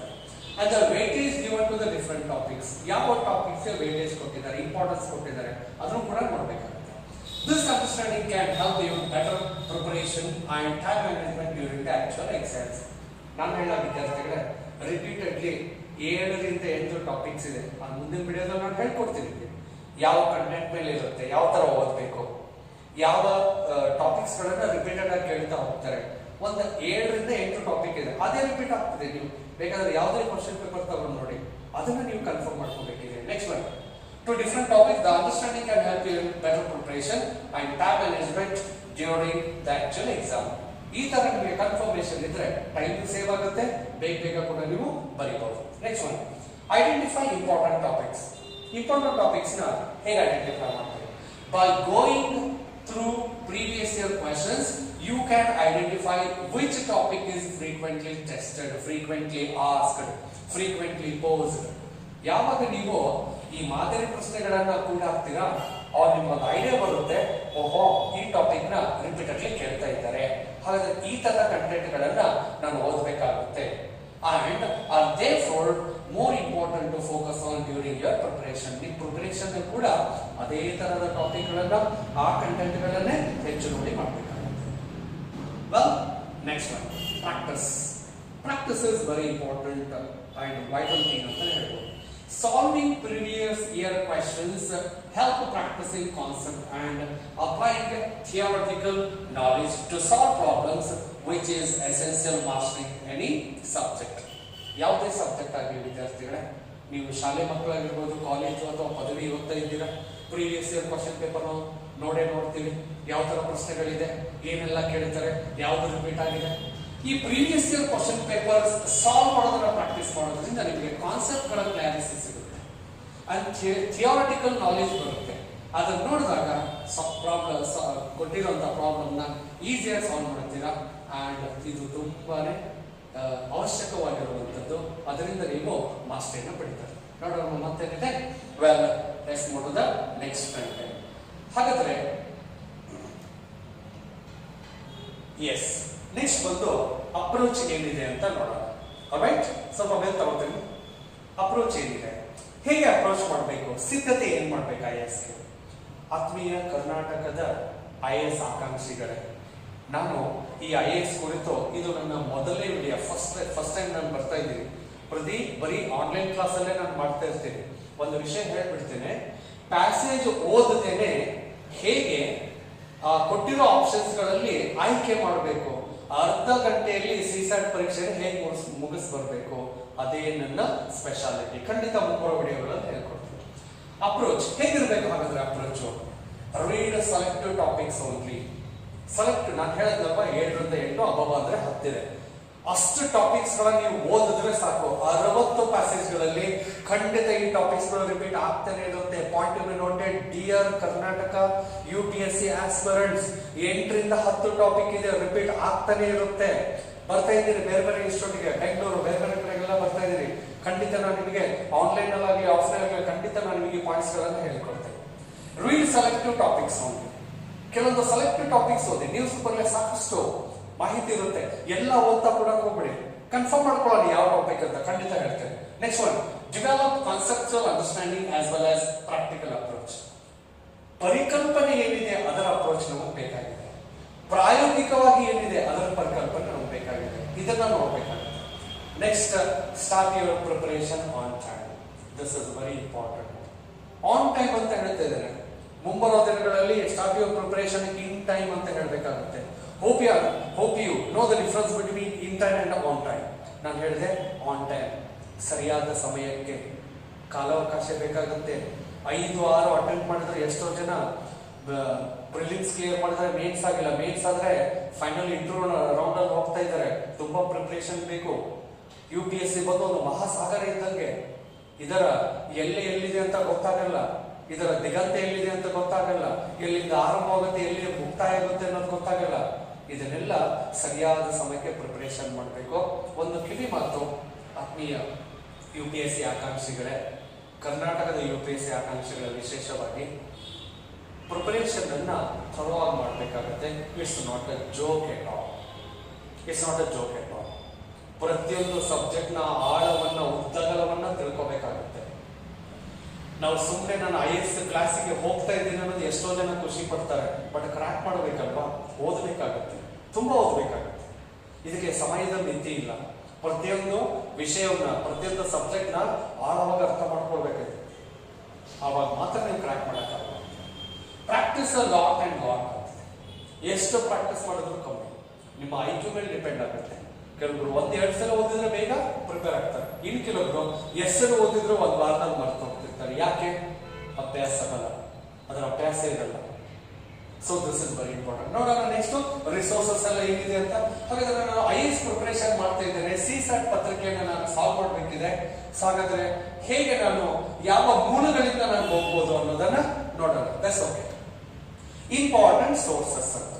and the weightage given to the different topics ಯಾವ ಟಾಪಿಕ್ಸ್ ವೇಟೇಜ್ ಕೊಟ್ಟಿದ್ದಾರೆ ಇಂಪಾರ್ಟೆನ್ಸ್ ಕೊಟ್ಟಿದ್ದಾರೆ ಅದನ್ನು ಕೂಡ ನೋಡ್ಬೇಕಾಗುತ್ತೆ This understanding can help you better preparation and time management during the actual exams. ನಾನು ಹೇಳೋ ವಿದ್ಯಾರ್ಥಿಗಳೇ ರಿಪೀಟೆಡ್ಲಿ ಏಳರಿಂದ ಎಂಟು ಟಾಪಿಕ್ಸ್ ಇದೆ. ಅದು ಮುಂದಿನ ವಿಡಿಯೋದಲ್ಲಿ ನಾನು ಹೇಳ್ಕೊಡ್ತೀನಿ. ಯಾವ ಕಂಟೆಂಟ್ ಮೇಲೆ ಇರುತ್ತೆ ಯಾವ ತರ ಓದಬೇಕು, ಯಾವ ಟಾಪಿಕ್ಸ್ ಗಳನ್ನ ರಿಪೀಟೆಡ್ ಆಗಿ ಕೇಳ್ತಾ ಹೋಗ್ತಾರೆ. ಒಂದು ಏಳರಿಂದ ಎಂಟು ಟಾಪಿಕ್ ಇದೆ. ಅದೇ ರಿಪೀಟ್ ಆಗ್ತದೆ ನೀವು. ಬೇಕಾದ್ರೆ ಯಾವುದೇ ಕ್ವಶನ್ ಪೇಪರ್ ತಗೊಂಡು ನೋಡಿ, ಅದನ್ನ ನೀವು confirm ಮಾಡ್ಕೋಬೇಕಿದೆ next one to different topic the understanding can help you better preparation and time management during the actual exam ಈ ತರ ನಿಮಗೆ ಕನ್ಫರ್ಮೇಶನ್ ಇದ್ರೆ ಟೈಮ್ ಸೇವ್ ಆಗುತ್ತೆ. ಬೇಗ ಬೇಗ ಕೂಡ ನೀವು ಬರೀಬಹುದು. Next one identify important topics important ಟಾಪಿಕ್ಸ್ನ ಹೇಗೆ ಐಡೆಂಟಿಫೈ ಮಾಡ್ತೀವಿ? By going through previous year questions you can identify which topic is frequently tested frequently asked frequently posed ಯಾವಾಗ ನೀವು ಈ ಮಾದರಿ ಪ್ರಶ್ನೆಗಳನ್ನ ಕೂಡ ಹಾಕ್ತೀರಾ, ಅವ್ರು ನಿಮ್ಗೊಂದು ಐಡಿಯಾ ಬರುತ್ತೆ, ಓಹೋ, ಈ ಟಾಪಿಕ್ನ ರಿಪೀಟೆಡ್ಲಿ ಕೇಳ್ತಾ ಇದ್ದಾರೆ. ಹಾಗಾದ್ರೆ ಈ ತರ ಕಂಟೆಂಟ್ ಗಳನ್ನ ನಾನು ಓದಬೇಕಾಗುತ್ತೆ. And are they more important to focus on during your preparation ನಿಮ್ಮ ಪ್ರಿಪರೇಷನ್ ಕೂಡ ಅದೇ ತರಹದ ಟಾಪಿಕ್ ಗಳನ್ನ ಆ ಕಂಟೆಂಟ್ ಗಳನ್ನೇ ಹೆಚ್ಚು ನೋಡಿ ಮಾಡಬೇಕಾಗುತ್ತೆ well next one practice practice is very important and vital thing ಅಂತ ಹೇಳ್ಬೋದು solving previous year questions help practising concept and applying theoretical knowledge to solve problems which is essential mastering any subject ಯಾವುದೇ subject ಆಗಲಿ ವಿದ್ಯಾರ್ಥಿಗಳೇ ನೀವು ಶಾಲೆ ಮಕ್ಕಳಾಗಿರ್ಬೋದು college ಅಥವಾ ಪದವಿ ಓದ್ತಾ ಇದ್ದೀರಾ ಪ್ರೀವಿಯಸ್ ಇಯರ್ ಕ್ವಶನ್ ಪೇಪರ್ ನೋಡೇ ನೋಡ್ತೀವಿ ಯಾವ ಥರ ಪ್ರಶ್ನೆಗಳಿದೆ ಏನೆಲ್ಲ ಕೇಳ್ತಾರೆ ಯಾವುದು ರಿಪೀಟ್ ಆಗಿದೆ. ಈ previous year question papers solve ಮಾಡೋದನ್ನ ಪ್ರಾಕ್ಟೀಸ್ ಮಾಡೋದ್ರಿಂದ ನಿಮಗೆ ಕಾನ್ಸೆಪ್ಟ್ಗಳ ಕ್ಲಾರಿಸಿ ಸಿಗುತ್ತೆ. ಥಿಯೋರಿಟಿಕಲ್ ನಾಲೆಜ್ ಬರುತ್ತೆ. ಅದನ್ನ ನೋಡಿದಾಗ ಪ್ರಾಬ್ಲಮ್ ಕೊಟ್ಟಿರುವಂಥ ಪ್ರಾಬ್ಲಮ್ನ ಈಸಿಯಾಗಿ ಸಾಲ್ವ್ ಮಾಡ್ತೀರಾ. ಆ್ಯಂಡ್ ಇದು ತುಂಬಾನೇ ಆ, ಅವಶ್ಯಕವಾಗಿರುವಂಥದ್ದು, ಅದರಿಂದ ನೀವು ಮಾಸ್ಟರಿಯನ್ನು ಪಡಿತಾರೆ. ನೋಡೋಣ ಮತ್ತೇನಿದೆ? ವೆಲ್ ನೆಕ್ಸ್ಟ್ ಮಾಡೋದ ನೆಕ್ಸ್ಟ್ ಫ್ರಂಟ್ ಹಾಗಾದ್ರೆ ಎಸ್ ನೆಕ್ಸ್ಟ್ ಬಂದು ಅಪ್ರೋಚ್ ಏನಿದೆ ಅಂತ ನೋಡೋಣ. ರೈಟ್ ಸ್ವಲ್ಪ ಮೇಲೆ ತಗೋತೀನಿ. ಅಪ್ರೋಚ್ ಏನಿದೆ? ಹೇಗೆ ಅಪ್ರೋಚ್ ಮಾಡಬೇಕು? ಸಿದ್ಧತೆ ಏನ್ ಮಾಡ್ಬೇಕು ಐ ಎಸ್ ಆತ್ಮೀಯ ಕರ್ನಾಟಕದ ಐ ಎಸ್ ಆಕಾಂಕ್ಷಿಗಳೇ, ನಾನು ಈ ಐ ಎಸ್ ಕುರಿತು ಇದು ನನ್ನ ಮೊದಲನೇ ವಿಡಿಯೋ ಫಸ್ಟ್ ಫಸ್ಟ್ ಟೈಮ್ ನಾನು ಬರ್ತಾ ಇದ್ದೀನಿ. ಪ್ರತಿ ಬರೀ ಆನ್ಲೈನ್ ಕ್ಲಾಸ್ ಅಲ್ಲೇ ನಾನು ಮಾಡ್ತಾ ಇರ್ತೀನಿ. ಒಂದು ವಿಷಯ ಹೇಳ್ಬಿಡ್ತೇನೆ. ಪ್ಯಾಸೇಜ್ ಓದದೇನೆ ಹೇಗೆ ಕೊಟ್ಟಿರೋ ಆಪ್ಷನ್ಸ್ಗಳಲ್ಲಿ ಆಯ್ಕೆ ಮಾಡಬೇಕು. ಅರ್ಧ ಗಂಟೆಯಲ್ಲಿ ಸಿಸ್ಯಾಟ್ ಪರೀಕ್ಷೆ ಹೇಗೆ ಮುಗಿಸ್ ಮುಗಿಸ್ ಬರಬೇಕು. ಅದೇ ನನ್ನ ಸ್ಪೆಷಾಲಿಟಿ ಖಂಡಿತ ಮುಂಬರೋ ವಿಡಿಯೋಗಳನ್ನು ಹೇಳ್ಕೊಡ್ತೀನಿ. ಅಪ್ರೋಚ್ ಹೇಗಿರ್ಬೇಕು ಹಾಗಾದ್ರೆ approach read selective topics only select ನಾನು ಹೇಳಿದ್ನಲ್ವ ಏಳರಿಂದ ಎಂಟು, ಅಬ್ಬಬ್ಬ ಅಂದ್ರೆ ಹತ್ತಿದೆ ಅಷ್ಟು ಟಾಪಿಕ್ಸ್ ಗಳನ್ನ ನೀವು ಓದಿದ್ರೆ ಸಾಕು. ಅರವತ್ತು ಪ್ಯಾಸೇಜ್ಗಳಲ್ಲಿ ಖಂಡಿತ ಈ ಟಾಪಿಕ್ಸ್ಗಳು ರಿಪೀಟ್ ಆಗ್ತಾನೆ ಇರುತ್ತೆ. Point to be noted dear Karnataka U P S C aspirants ಎಂಟರಿಂದ ಹತ್ತು ಟಾಪಿಕ್ ಇದೆ ರಿಪೀಟ್ ಆಗ್ತಾನೆ ಇರುತ್ತೆ. ಬರ್ತಾ ಇದ್ದೀರಿ ಬೇರೆ ಬೇರೆ ಇನ್ಸ್ಟಿಟ್ಯೂಟ್ಗೆ ಬೆಂಗಳೂರು ಬೇರೆ ಬೇರೆ ಕಡೆಗೆಲ್ಲ ಬರ್ತಾ ಇದ್ದೀರಿ. ಖಂಡಿತ ನಾನು ನಿಮಗೆ ಆನ್ಲೈನ್ ಅಲ್ಲಿ ಆಫ್ಲೈನ್ ಖಂಡಿತ ನಾನು ನಿಮಗೆ ಪಾಯಿಂಟ್ಸ್ ಗಳನ್ನ ಹೇಳ್ಕೊಡ್ತೇನೆ. ರೀಲ್ ಸೆಲೆಕ್ಟಿವ್ ಟಾಪಿಕ್ಸ್ ಓನ್ಲಿ ಕೆಲವೊಂದು ಸೆಲೆಕ್ಟಿವ್ ಟಾಪಿಕ್ಸ್ ಓದಿ ನ್ಯೂಸ್ ಪೇಪರ್ಲೆ ಸಾಕಷ್ಟು ಮಾಹಿತಿ ಇರುತ್ತೆ. ಎಲ್ಲ ಓದ್ತಾ ಕೂಡ ಹೋಗ್ಬಿಡಿ. ಕನ್ಫರ್ಮ್ ಮಾಡ್ಕೊಳ್ಳಿ ಯಾವ ಟಾಪಿಕ್ ಅಂತ, ಖಂಡಿತ ಹೇಳ್ತೇನೆ. Next one develop conceptual understanding as well as practical approach ಪರಿಕಲ್ಪನೆ ಏನಿದೆ, ಅದರ ಅಪ್ರೋಚ್ ನಮಗೆ ಬೇಕಾಗಿದೆ. ಪ್ರಾಯೋಗಿಕವಾಗಿ ಏನಿದೆ, ಅದರ ಪರಿಕಲ್ಪನೆ ನಮಗೆ ಬೇಕಾಗಿದೆ. ಇದನ್ನ ನೋಡ್ಬೇಕಾಗುತ್ತೆ. Next start your preparation on time this is very important on time ಅಂತ ಹೇಳ್ತಾ ಇದ್ದಾರೆ ಮುಂಬರುವ ದಿನಗಳಲ್ಲಿ start your preparation in time ಅಂತ ಹೇಳಬೇಕಾಗುತ್ತೆ. Hope you hope you know the difference between in time and on time ನಾನು ಹೇಳಿದೆ ಆನ್ ಟೈಮ್ ಸರಿಯಾದ ಸಮಯಕ್ಕೆ ಕಾಲಾವಕಾಶ ಬೇಕಾಗುತ್ತೆ. ಐದು, ಆರು ಅಟೆಂಡ್ ಮಾಡಿದ್ರೆ ಎಷ್ಟೋ ಜನ ಪ್ರಿಲಿಮ್ಸ್ ಕ್ಲಿಯರ್ ಮಾಡಿದ್ರೆ ಮೇನ್ಸ್ ಆಗಿಲ್ಲ. ಮೇನ್ಸ್ ಆದರೆ ಫೈನಲ್ ಇಂಟರ್ವ್ಯೂ ರೌಂಡ್ ಅಲ್ಲಿ ಹೋಗ್ತಾ ಇದ್ದಾರೆ. ತುಂಬಾ ಪ್ರಿಪ್ರೇಷನ್ ಬೇಕು. ಯು ಪಿ ಎಸ್ ಸಿ ಬಂದು ಒಂದು ಮಹಾಸಾಗರ ಇದ್ದಂಗೆ ಇದರ ಎಲ್ಲಿ ಎಲ್ಲಿದೆ ಅಂತ ಗೊತ್ತಾಗಲ್ಲ. ಇದರ ದಿಗಂತ ಎಲ್ಲಿದೆ ಅಂತ ಗೊತ್ತಾಗಲ್ಲ. ಎಲ್ಲಿಂದ ಆರಂಭವಾಗುತ್ತೆ ಎಲ್ಲಿ ಮುಕ್ತಾಯ ಆಗುತ್ತೆ ಅನ್ನೋದು ಗೊತ್ತಾಗಲ್ಲ. ಇದನ್ನೆಲ್ಲ ಸರಿಯಾದ ಸಮಯಕ್ಕೆ ಪ್ರಿಪರೇಷನ್ ಮಾಡಬೇಕು. ಒಂದು ಕಿವಿ ಮಾತು, ಆತ್ಮೀಯ ಯು ಪಿ ಎಸ್ ಸಿ ಆಕಾಂಕ್ಷಿಗಳೇ, ಕರ್ನಾಟಕದ ಯು ಪಿ ಎಸ್ ಸಿ ಆಕಾಂಕ್ಷಿಗಳ ವಿಶೇಷವಾಗಿ ಪ್ರಿಪರೇಷನ್ ಅನ್ನ ಥರವಾಗಿ ಮಾಡಬೇಕಾಗುತ್ತೆ. It's not a joke at all it's not a joke at all ಪ್ರತಿಯೊಂದು ಸಬ್ಜೆಕ್ಟ್ನ ಆಳವನ್ನ, ಉದ್ದಗಲವನ್ನ ತಿಳ್ಕೊಬೇಕಾಗುತ್ತೆ. ನಾವು ಸುಮ್ಮನೆ ನಾನು ಐ ಎಸ್ ಕ್ಲಾಸಿಗೆ ಹೋಗ್ತಾ ಇದ್ದೀನಿ ಅನ್ನೋದು ಎಷ್ಟೋ ಜನ ಖುಷಿ ಪಡ್ತಾರೆ. ಬಟ್ ಕ್ರ್ಯಾಕ್ ಮಾಡಬೇಕಲ್ವಾ? ಓದಬೇಕಾಗುತ್ತೆ. ತುಂಬಾ ಓದಬೇಕಾಗುತ್ತೆ. ಇದಕ್ಕೆ ಸಮಯದ ಮಿತಿ ಇಲ್ಲ. ಪ್ರತಿಯೊಂದು ವಿಷಯವನ್ನ, ಪ್ರತಿಯೊಂದು ಸಬ್ಜೆಕ್ಟ್ನ ಆಳವಾಗಿ ಅರ್ಥ ಮಾಡ್ಕೊಳ್ಬೇಕಾಗುತ್ತೆ. ಆವಾಗ ಮಾತ್ರ ನೀವು ಕ್ರ್ಯಾಕ್ ಮಾಡೋಕ್ಕಾಗಲ್ಲ ಪ್ರಾಕ್ಟೀಸ್ ಲಾಟ್ ಅಂಡ್ ಲಾಟ್ ಎಷ್ಟು ಪ್ರಾಕ್ಟೀಸ್ ಮಾಡಿದ್ರು ಕಮ್ಮಿ. ನಿಮ್ಮ ಐ ಕ್ಯೂ ಮೇಲೆ ಡಿಪೆಂಡ್ ಆಗುತ್ತೆ. ಕೆಲವರು ಒಂದ್ ಎರಡು ಸಲ ಓದಿದ್ರೆ ಬೇಗ ಪ್ರಿಪೇರ್ ಆಗ್ತಾರೆ. ಇನ್ ಕೆಲವರು ಎಷ್ಟು ಓದಿದ್ರು ಒಂದ್ ವಾರದಲ್ಲಿ ಮರ್ತು ಹೋಗ್ತಿರ್ತಾರೆ ಯಾಕೆ? ಅಭ್ಯಾಸ ಬಲ. ಅದರ ಅಭ್ಯಾಸ ಇರಲ್ಲ. So this is very important ನೋಡೋಣ ನೆಕ್ಸ್ಟ್ ರಿಸೋರ್ಸಸ್ ಎಲ್ಲ ಏನಿದೆ ಅಂತ. ಹಾಗಾದ್ರೆ ನಾನು ಐ ಎಸ್ ಪ್ರಿಪರೇಷನ್ ಮಾಡ್ತಾ ಇದ್ದೇನೆ. ಸಿ ಸೆಟ್ ಪತ್ರಿಕೆಯನ್ನು ನಾನು ಸಾಲ್ವ್ ಮಾಡಬೇಕಿದೆ. ಸೊ ಹಾಗಾದ್ರೆ ಹೇಗೆ ನಾನು ಯಾವ ಮೂಲಗಳಿಂದ ನಾನು ಹೋಗ್ಬೋದು ಅನ್ನೋದನ್ನ ನೋಡೋಣ. ದಟ್ಸ್ ಓಕೆ ಇಂಪಾರ್ಟೆಂಟ್ ಸೋರ್ಸಸ್ ಅಂತ.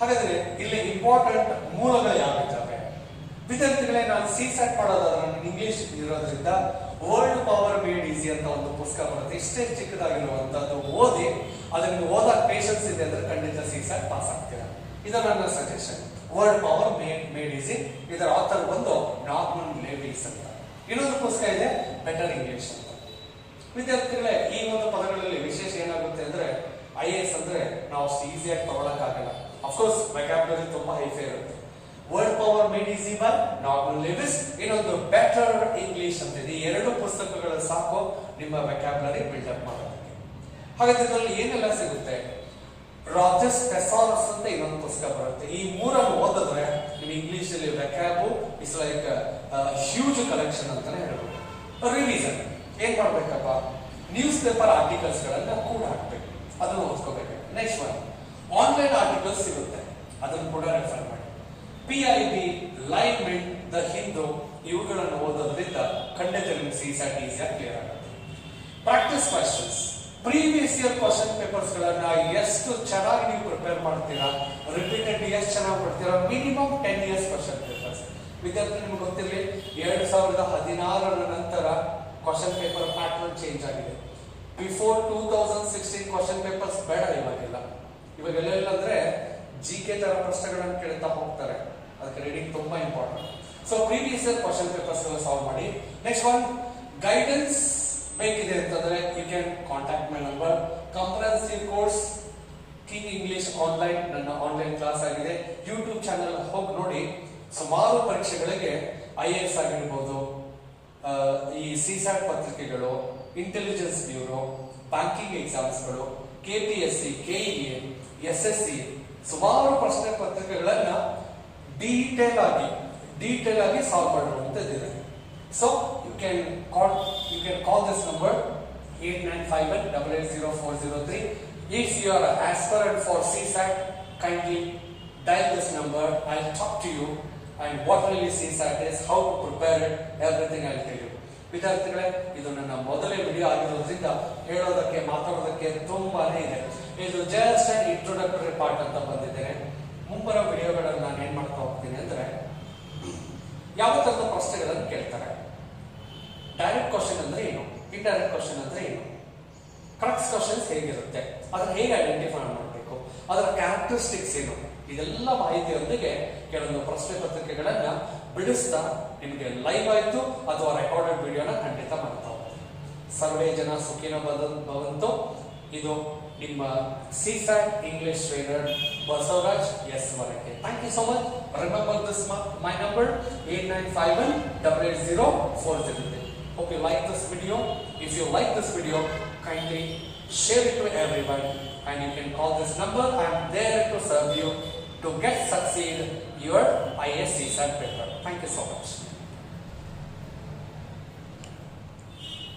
ಹಾಗಾದ್ರೆ ಇಲ್ಲಿ ಇಂಪಾರ್ಟೆಂಟ್ ಮೂಲಗಳು ಯಾವಿದ್ದಾವೆ ವಿದ್ಯಾರ್ಥಿಗಳೇ ನಾನು ಸಿ ಸೆಟ್ ಮಾಡೋದಾದ್ರೆ ಇಂಗ್ಲಿಷ್ ಇರೋದ್ರಿಂದ ವರ್ಲ್ಡ್ ಪವರ್ ಮೇಡ್ ಈಸಿ ಅಂತ ಒಂದು ಪುಸ್ತಕ ಬರುತ್ತೆ. ಇಷ್ಟೇ ಚಿಕ್ಕದಾಗಿರುವಂತದ್ದು ಓದಿ, ಅದನ್ನು ಓದಕ್ ಪೇಷನ್ಸ್ ಇದೆ ಅಂದ್ರೆ ಖಂಡಿತ ಸೀಸ್ ಸೆಟ್ ಪಾಸ್ ಆಗ್ತೀರಾ? ಇದು ನನ್ನ suggestion Word Power Made Made Easy ಇದರ ಆಥರ್ ಒಂದು ನಾರ್ಮನ್ ಲೇವೀಸ್ ಅಂತ. ಇನ್ನೊಂದು ಪುಸ್ತಕ ಇದೆ ಬೆಟರ್ ಇಂಗ್ಲಿಷ್ ಅಂತ. ವಿದ್ಯಾರ್ಥಿಗಳೇ, ಈ ಒಂದು ಪದಗಳಲ್ಲಿ ವಿಶೇಷ ಏನಾಗುತ್ತೆ ಅಂದ್ರೆ ಐ ಎ ಎಸ್ ಅಂದ್ರೆ ನಾವು ಅಷ್ಟು ಈಸಿಯಾಗಿ ತಗೊಳಕ್ಕಾಗಲ್ಲ. ಅಫ್ಕೋರ್ಸ್ ವೆಕ್ಯಾಬ್ಲರಿ ತುಂಬಾ ಹೈಫೈ ಇರುತ್ತೆ. Word Power Made Easy by Norman Lewis ಇನ್ನೊಂದು ಬೆಟರ್ ಇಂಗ್ಲಿಷ್ ಅಂತ ಇದೆ ಎರಡು ಪುಸ್ತಕಗಳು ಸಾಕು, ನಿಮ್ಮ ವೆಕ್ಯಾಬ್ಲರಿ ಅಪ್ ಮಾಡೋದಕ್ಕೆ. ಹಾಗಾದ್ರೆ ಇದರಲ್ಲಿ ಏನೆಲ್ಲ ಸಿಗುತ್ತೆ? ರಾಜಸ್ ಪೆಸಾರಸ್ ಅಂತ ಇನ್ನೊಂದು ಪುಸ್ತಕ ಬರುತ್ತೆ. ಈ ಮೂರನ್ನು ಓದಿದ್ರೆ ನಿಮ್ಮ ಇಂಗ್ಲಿಷ್ ಅಲ್ಲಿ vocab is like huge collection ಅಂತಾನೆ ಹೇಳ್ಬೋದು. ರಿವಿಸನ್ ಏನ್ ಮಾಡ್ಬೇಕಪ್ಪ? ನ್ಯೂಸ್ ಪೇಪರ್ ಆರ್ಟಿಕಲ್ಸ್ ಗಳನ್ನ ಕೂಡ ಹಾಕ್ಬೇಕು. ಅದನ್ನು ಓದ್ಕೋಬೇಕು. ನೆಕ್ಸ್ಟ್ ಒನ್ ಆನ್ಲೈನ್ ಆರ್ಟಿಕಲ್ಸ್ ಸಿಗುತ್ತೆ. ಅದನ್ನು ಕೂಡ ರೆಫರ್ ಮಾಡಿ P I B Live Mint the Hindu ಇವುಗಳನ್ನು ಓದೋದ್ರಿಂದ ಖಂಡಿತ ನಿಮ್ಗೆ ಸಿ ಸ್ಯಾಟ್ ಈಸಿಯಾಗಿ ಕ್ಲಿಯರ್ ಆಗುತ್ತೆ. Practice questions previous year question papers ಗಳನ್ನ ಎಷ್ಟು ಚೆನ್ನಾಗಿ ನೀವು ಪ್ರಿಪೇರ್ ಮಾಡ್ತೀರಾ? ರಿಪೀಟೆಡ್ ಎಷ್ಟು ಚೆನ್ನಾಗಿ ಮಾಡ್ತೀರಾ minimum ten years question papers ವಿದ್ಯಾರ್ಥಿ ನಿಮ್ಗೆ ಗೊತ್ತಿರಲಿ, ಎರಡು ಸಾವಿರದ ಹದಿನಾರರ ನಂತರ ಕ್ವಶನ್ ಪೇಪರ್ ಪ್ಯಾಟರ್ನ್ ಚೇಂಜ್ ಆಗಿದೆ. Before two thousand sixteen question papers ಬೇಡ ಇವಾಗೆಲ್ಲ. ಇವಾಗ ಎಲ್ಲೆಲ್ಲ ಅಂದ್ರೆ ಜಿ ಕೆ ತರ ಪ್ರಶ್ನೆಗಳನ್ನು ಕೇಳ್ತಾ ಹೋಗ್ತಾರೆ. ಅದಕ್ಕೆ ರೀಡಿಂಗ್ ತುಂಬಾ important so previous year question papers ಎಲ್ಲ ಸಾಲ್ವ್ ಮಾಡಿ. ನೆಕ್ಸ್ಟ್ ಒನ್ ಗೈಡೆನ್ಸ್ ಬೇಕಿದೆ ಅಂತಂದ್ರೆ you can contact my number comprehensive course king English online ನನ್ನ ಆನ್ಲೈನ್ ಕ್ಲಾಸ್ ಆಗಿದೆ. ಯೂಟ್ಯೂಬ್ ಚಾನೆಲ್ ಹೋಗಿ ನೋಡಿ. ಸುಮಾರು ಪರೀಕ್ಷೆಗಳಿಗೆ ಐ ಎ ಎಸ್ ಆಗಿರ್ಬೋದು ಈ ಸಿಸ್ಯಾಟ್ ಪತ್ರಿಕೆಗಳು intelligence bureau banking ಎಕ್ಸಾಮ್ಸ್ಗಳು K P S C K E S S C ಸುಮಾರು ಪ್ರಶ್ನೆ ಪತ್ರಿಕೆಗಳನ್ನ ಡೀಟೇಲ್ ಆಗಿ ಡೀಟೇಲ್ ಆಗಿ solve ಮಾಡಿರುವಂತದ್ದಿದೆ so you can call you can call this number eight nine five one double eight zero four zero three if you are aspirant for CSAT kindly dial this number. I'll talk to you. And what really CSAT is, how to prepare it, everything I'll tell you. ವಿದ್ಯಾರ್ಥಿಗಳೇ ಇದು ನನ್ನ ಮೊದಲೇ video ಆಗಿರೋದ್ರಿಂದ ಹೇಳೋದಕ್ಕೆ ಮಾತಾಡೋದಕ್ಕೆ ತುಂಬಾನೇ ಇದೆ. ಇದು ಜಸ್ಟ್ ಅಂಡ್ ಇಂಟ್ರೊಡಕ್ಟರಿ ಪಾರ್ಟ್ ಅಂತ ಬಂದಿದ್ದೇನೆ. ಮುಂಬರೋ ವಿಡಿಯೋಗಳನ್ನು ನಾನು ಏನ್ ಮಾಡ್ತಾ ಹೋಗ್ತೀನಿ ಅಂದ್ರೆ ಯಾವ ತರದ ಪ್ರಶ್ನೆಗಳನ್ನು ಕೇಳ್ತಾರೆ ಡೈರೆಕ್ಟ್ ಕ್ವಶನ್ ಅಂದ್ರೆ ಏನು ಇಂಡೈರೆಕ್ಟ್ ಕ್ವಶನ್ ಅಂದ್ರೆ ಏನು ಕ್ರಕ್ಸ್ ಕ್ವಶನ್ಸ್ ಹೇಗಿರುತ್ತೆ? ಅದನ್ನ ಹೇಗೆ ಐಡೆಂಟಿಫೈ ಮಾಡಬೇಕು? ಅದರ ಕ್ಯಾರೆಕ್ಟರಿಸ್ಟಿಕ್ಸ್ ಏನು? ಇದೆಲ್ಲ ಮಾಹಿತಿಯೊಂದಿಗೆ ಕೆಲವೊಂದು ಪ್ರಶ್ನೆ ಪತ್ರಿಕೆಗಳನ್ನ ಬಿಡಿಸ್ತಾ ನಿಮಗೆ ಲೈವ್ ಆಯ್ತು ಅಥವಾ ರೆಕಾರ್ಡೆಡ್ ವಿಡಿಯೋನ ಖಂಡಿತ ಮಾಡ್ತಾ ಸರ್ವೇ ಜನ ಸುಖಿನ ಭವಂತು. ಇದು ನಿಮ್ಮ CSAT English trainer Basavaraj S Varake thank you so much remember this my number eight nine five one double eight zero four zero Hope you like this video. If you like this video, kindly share it to everyone and you can call this number. I am there to serve you to get succeed your ISC paper. Thank you so much.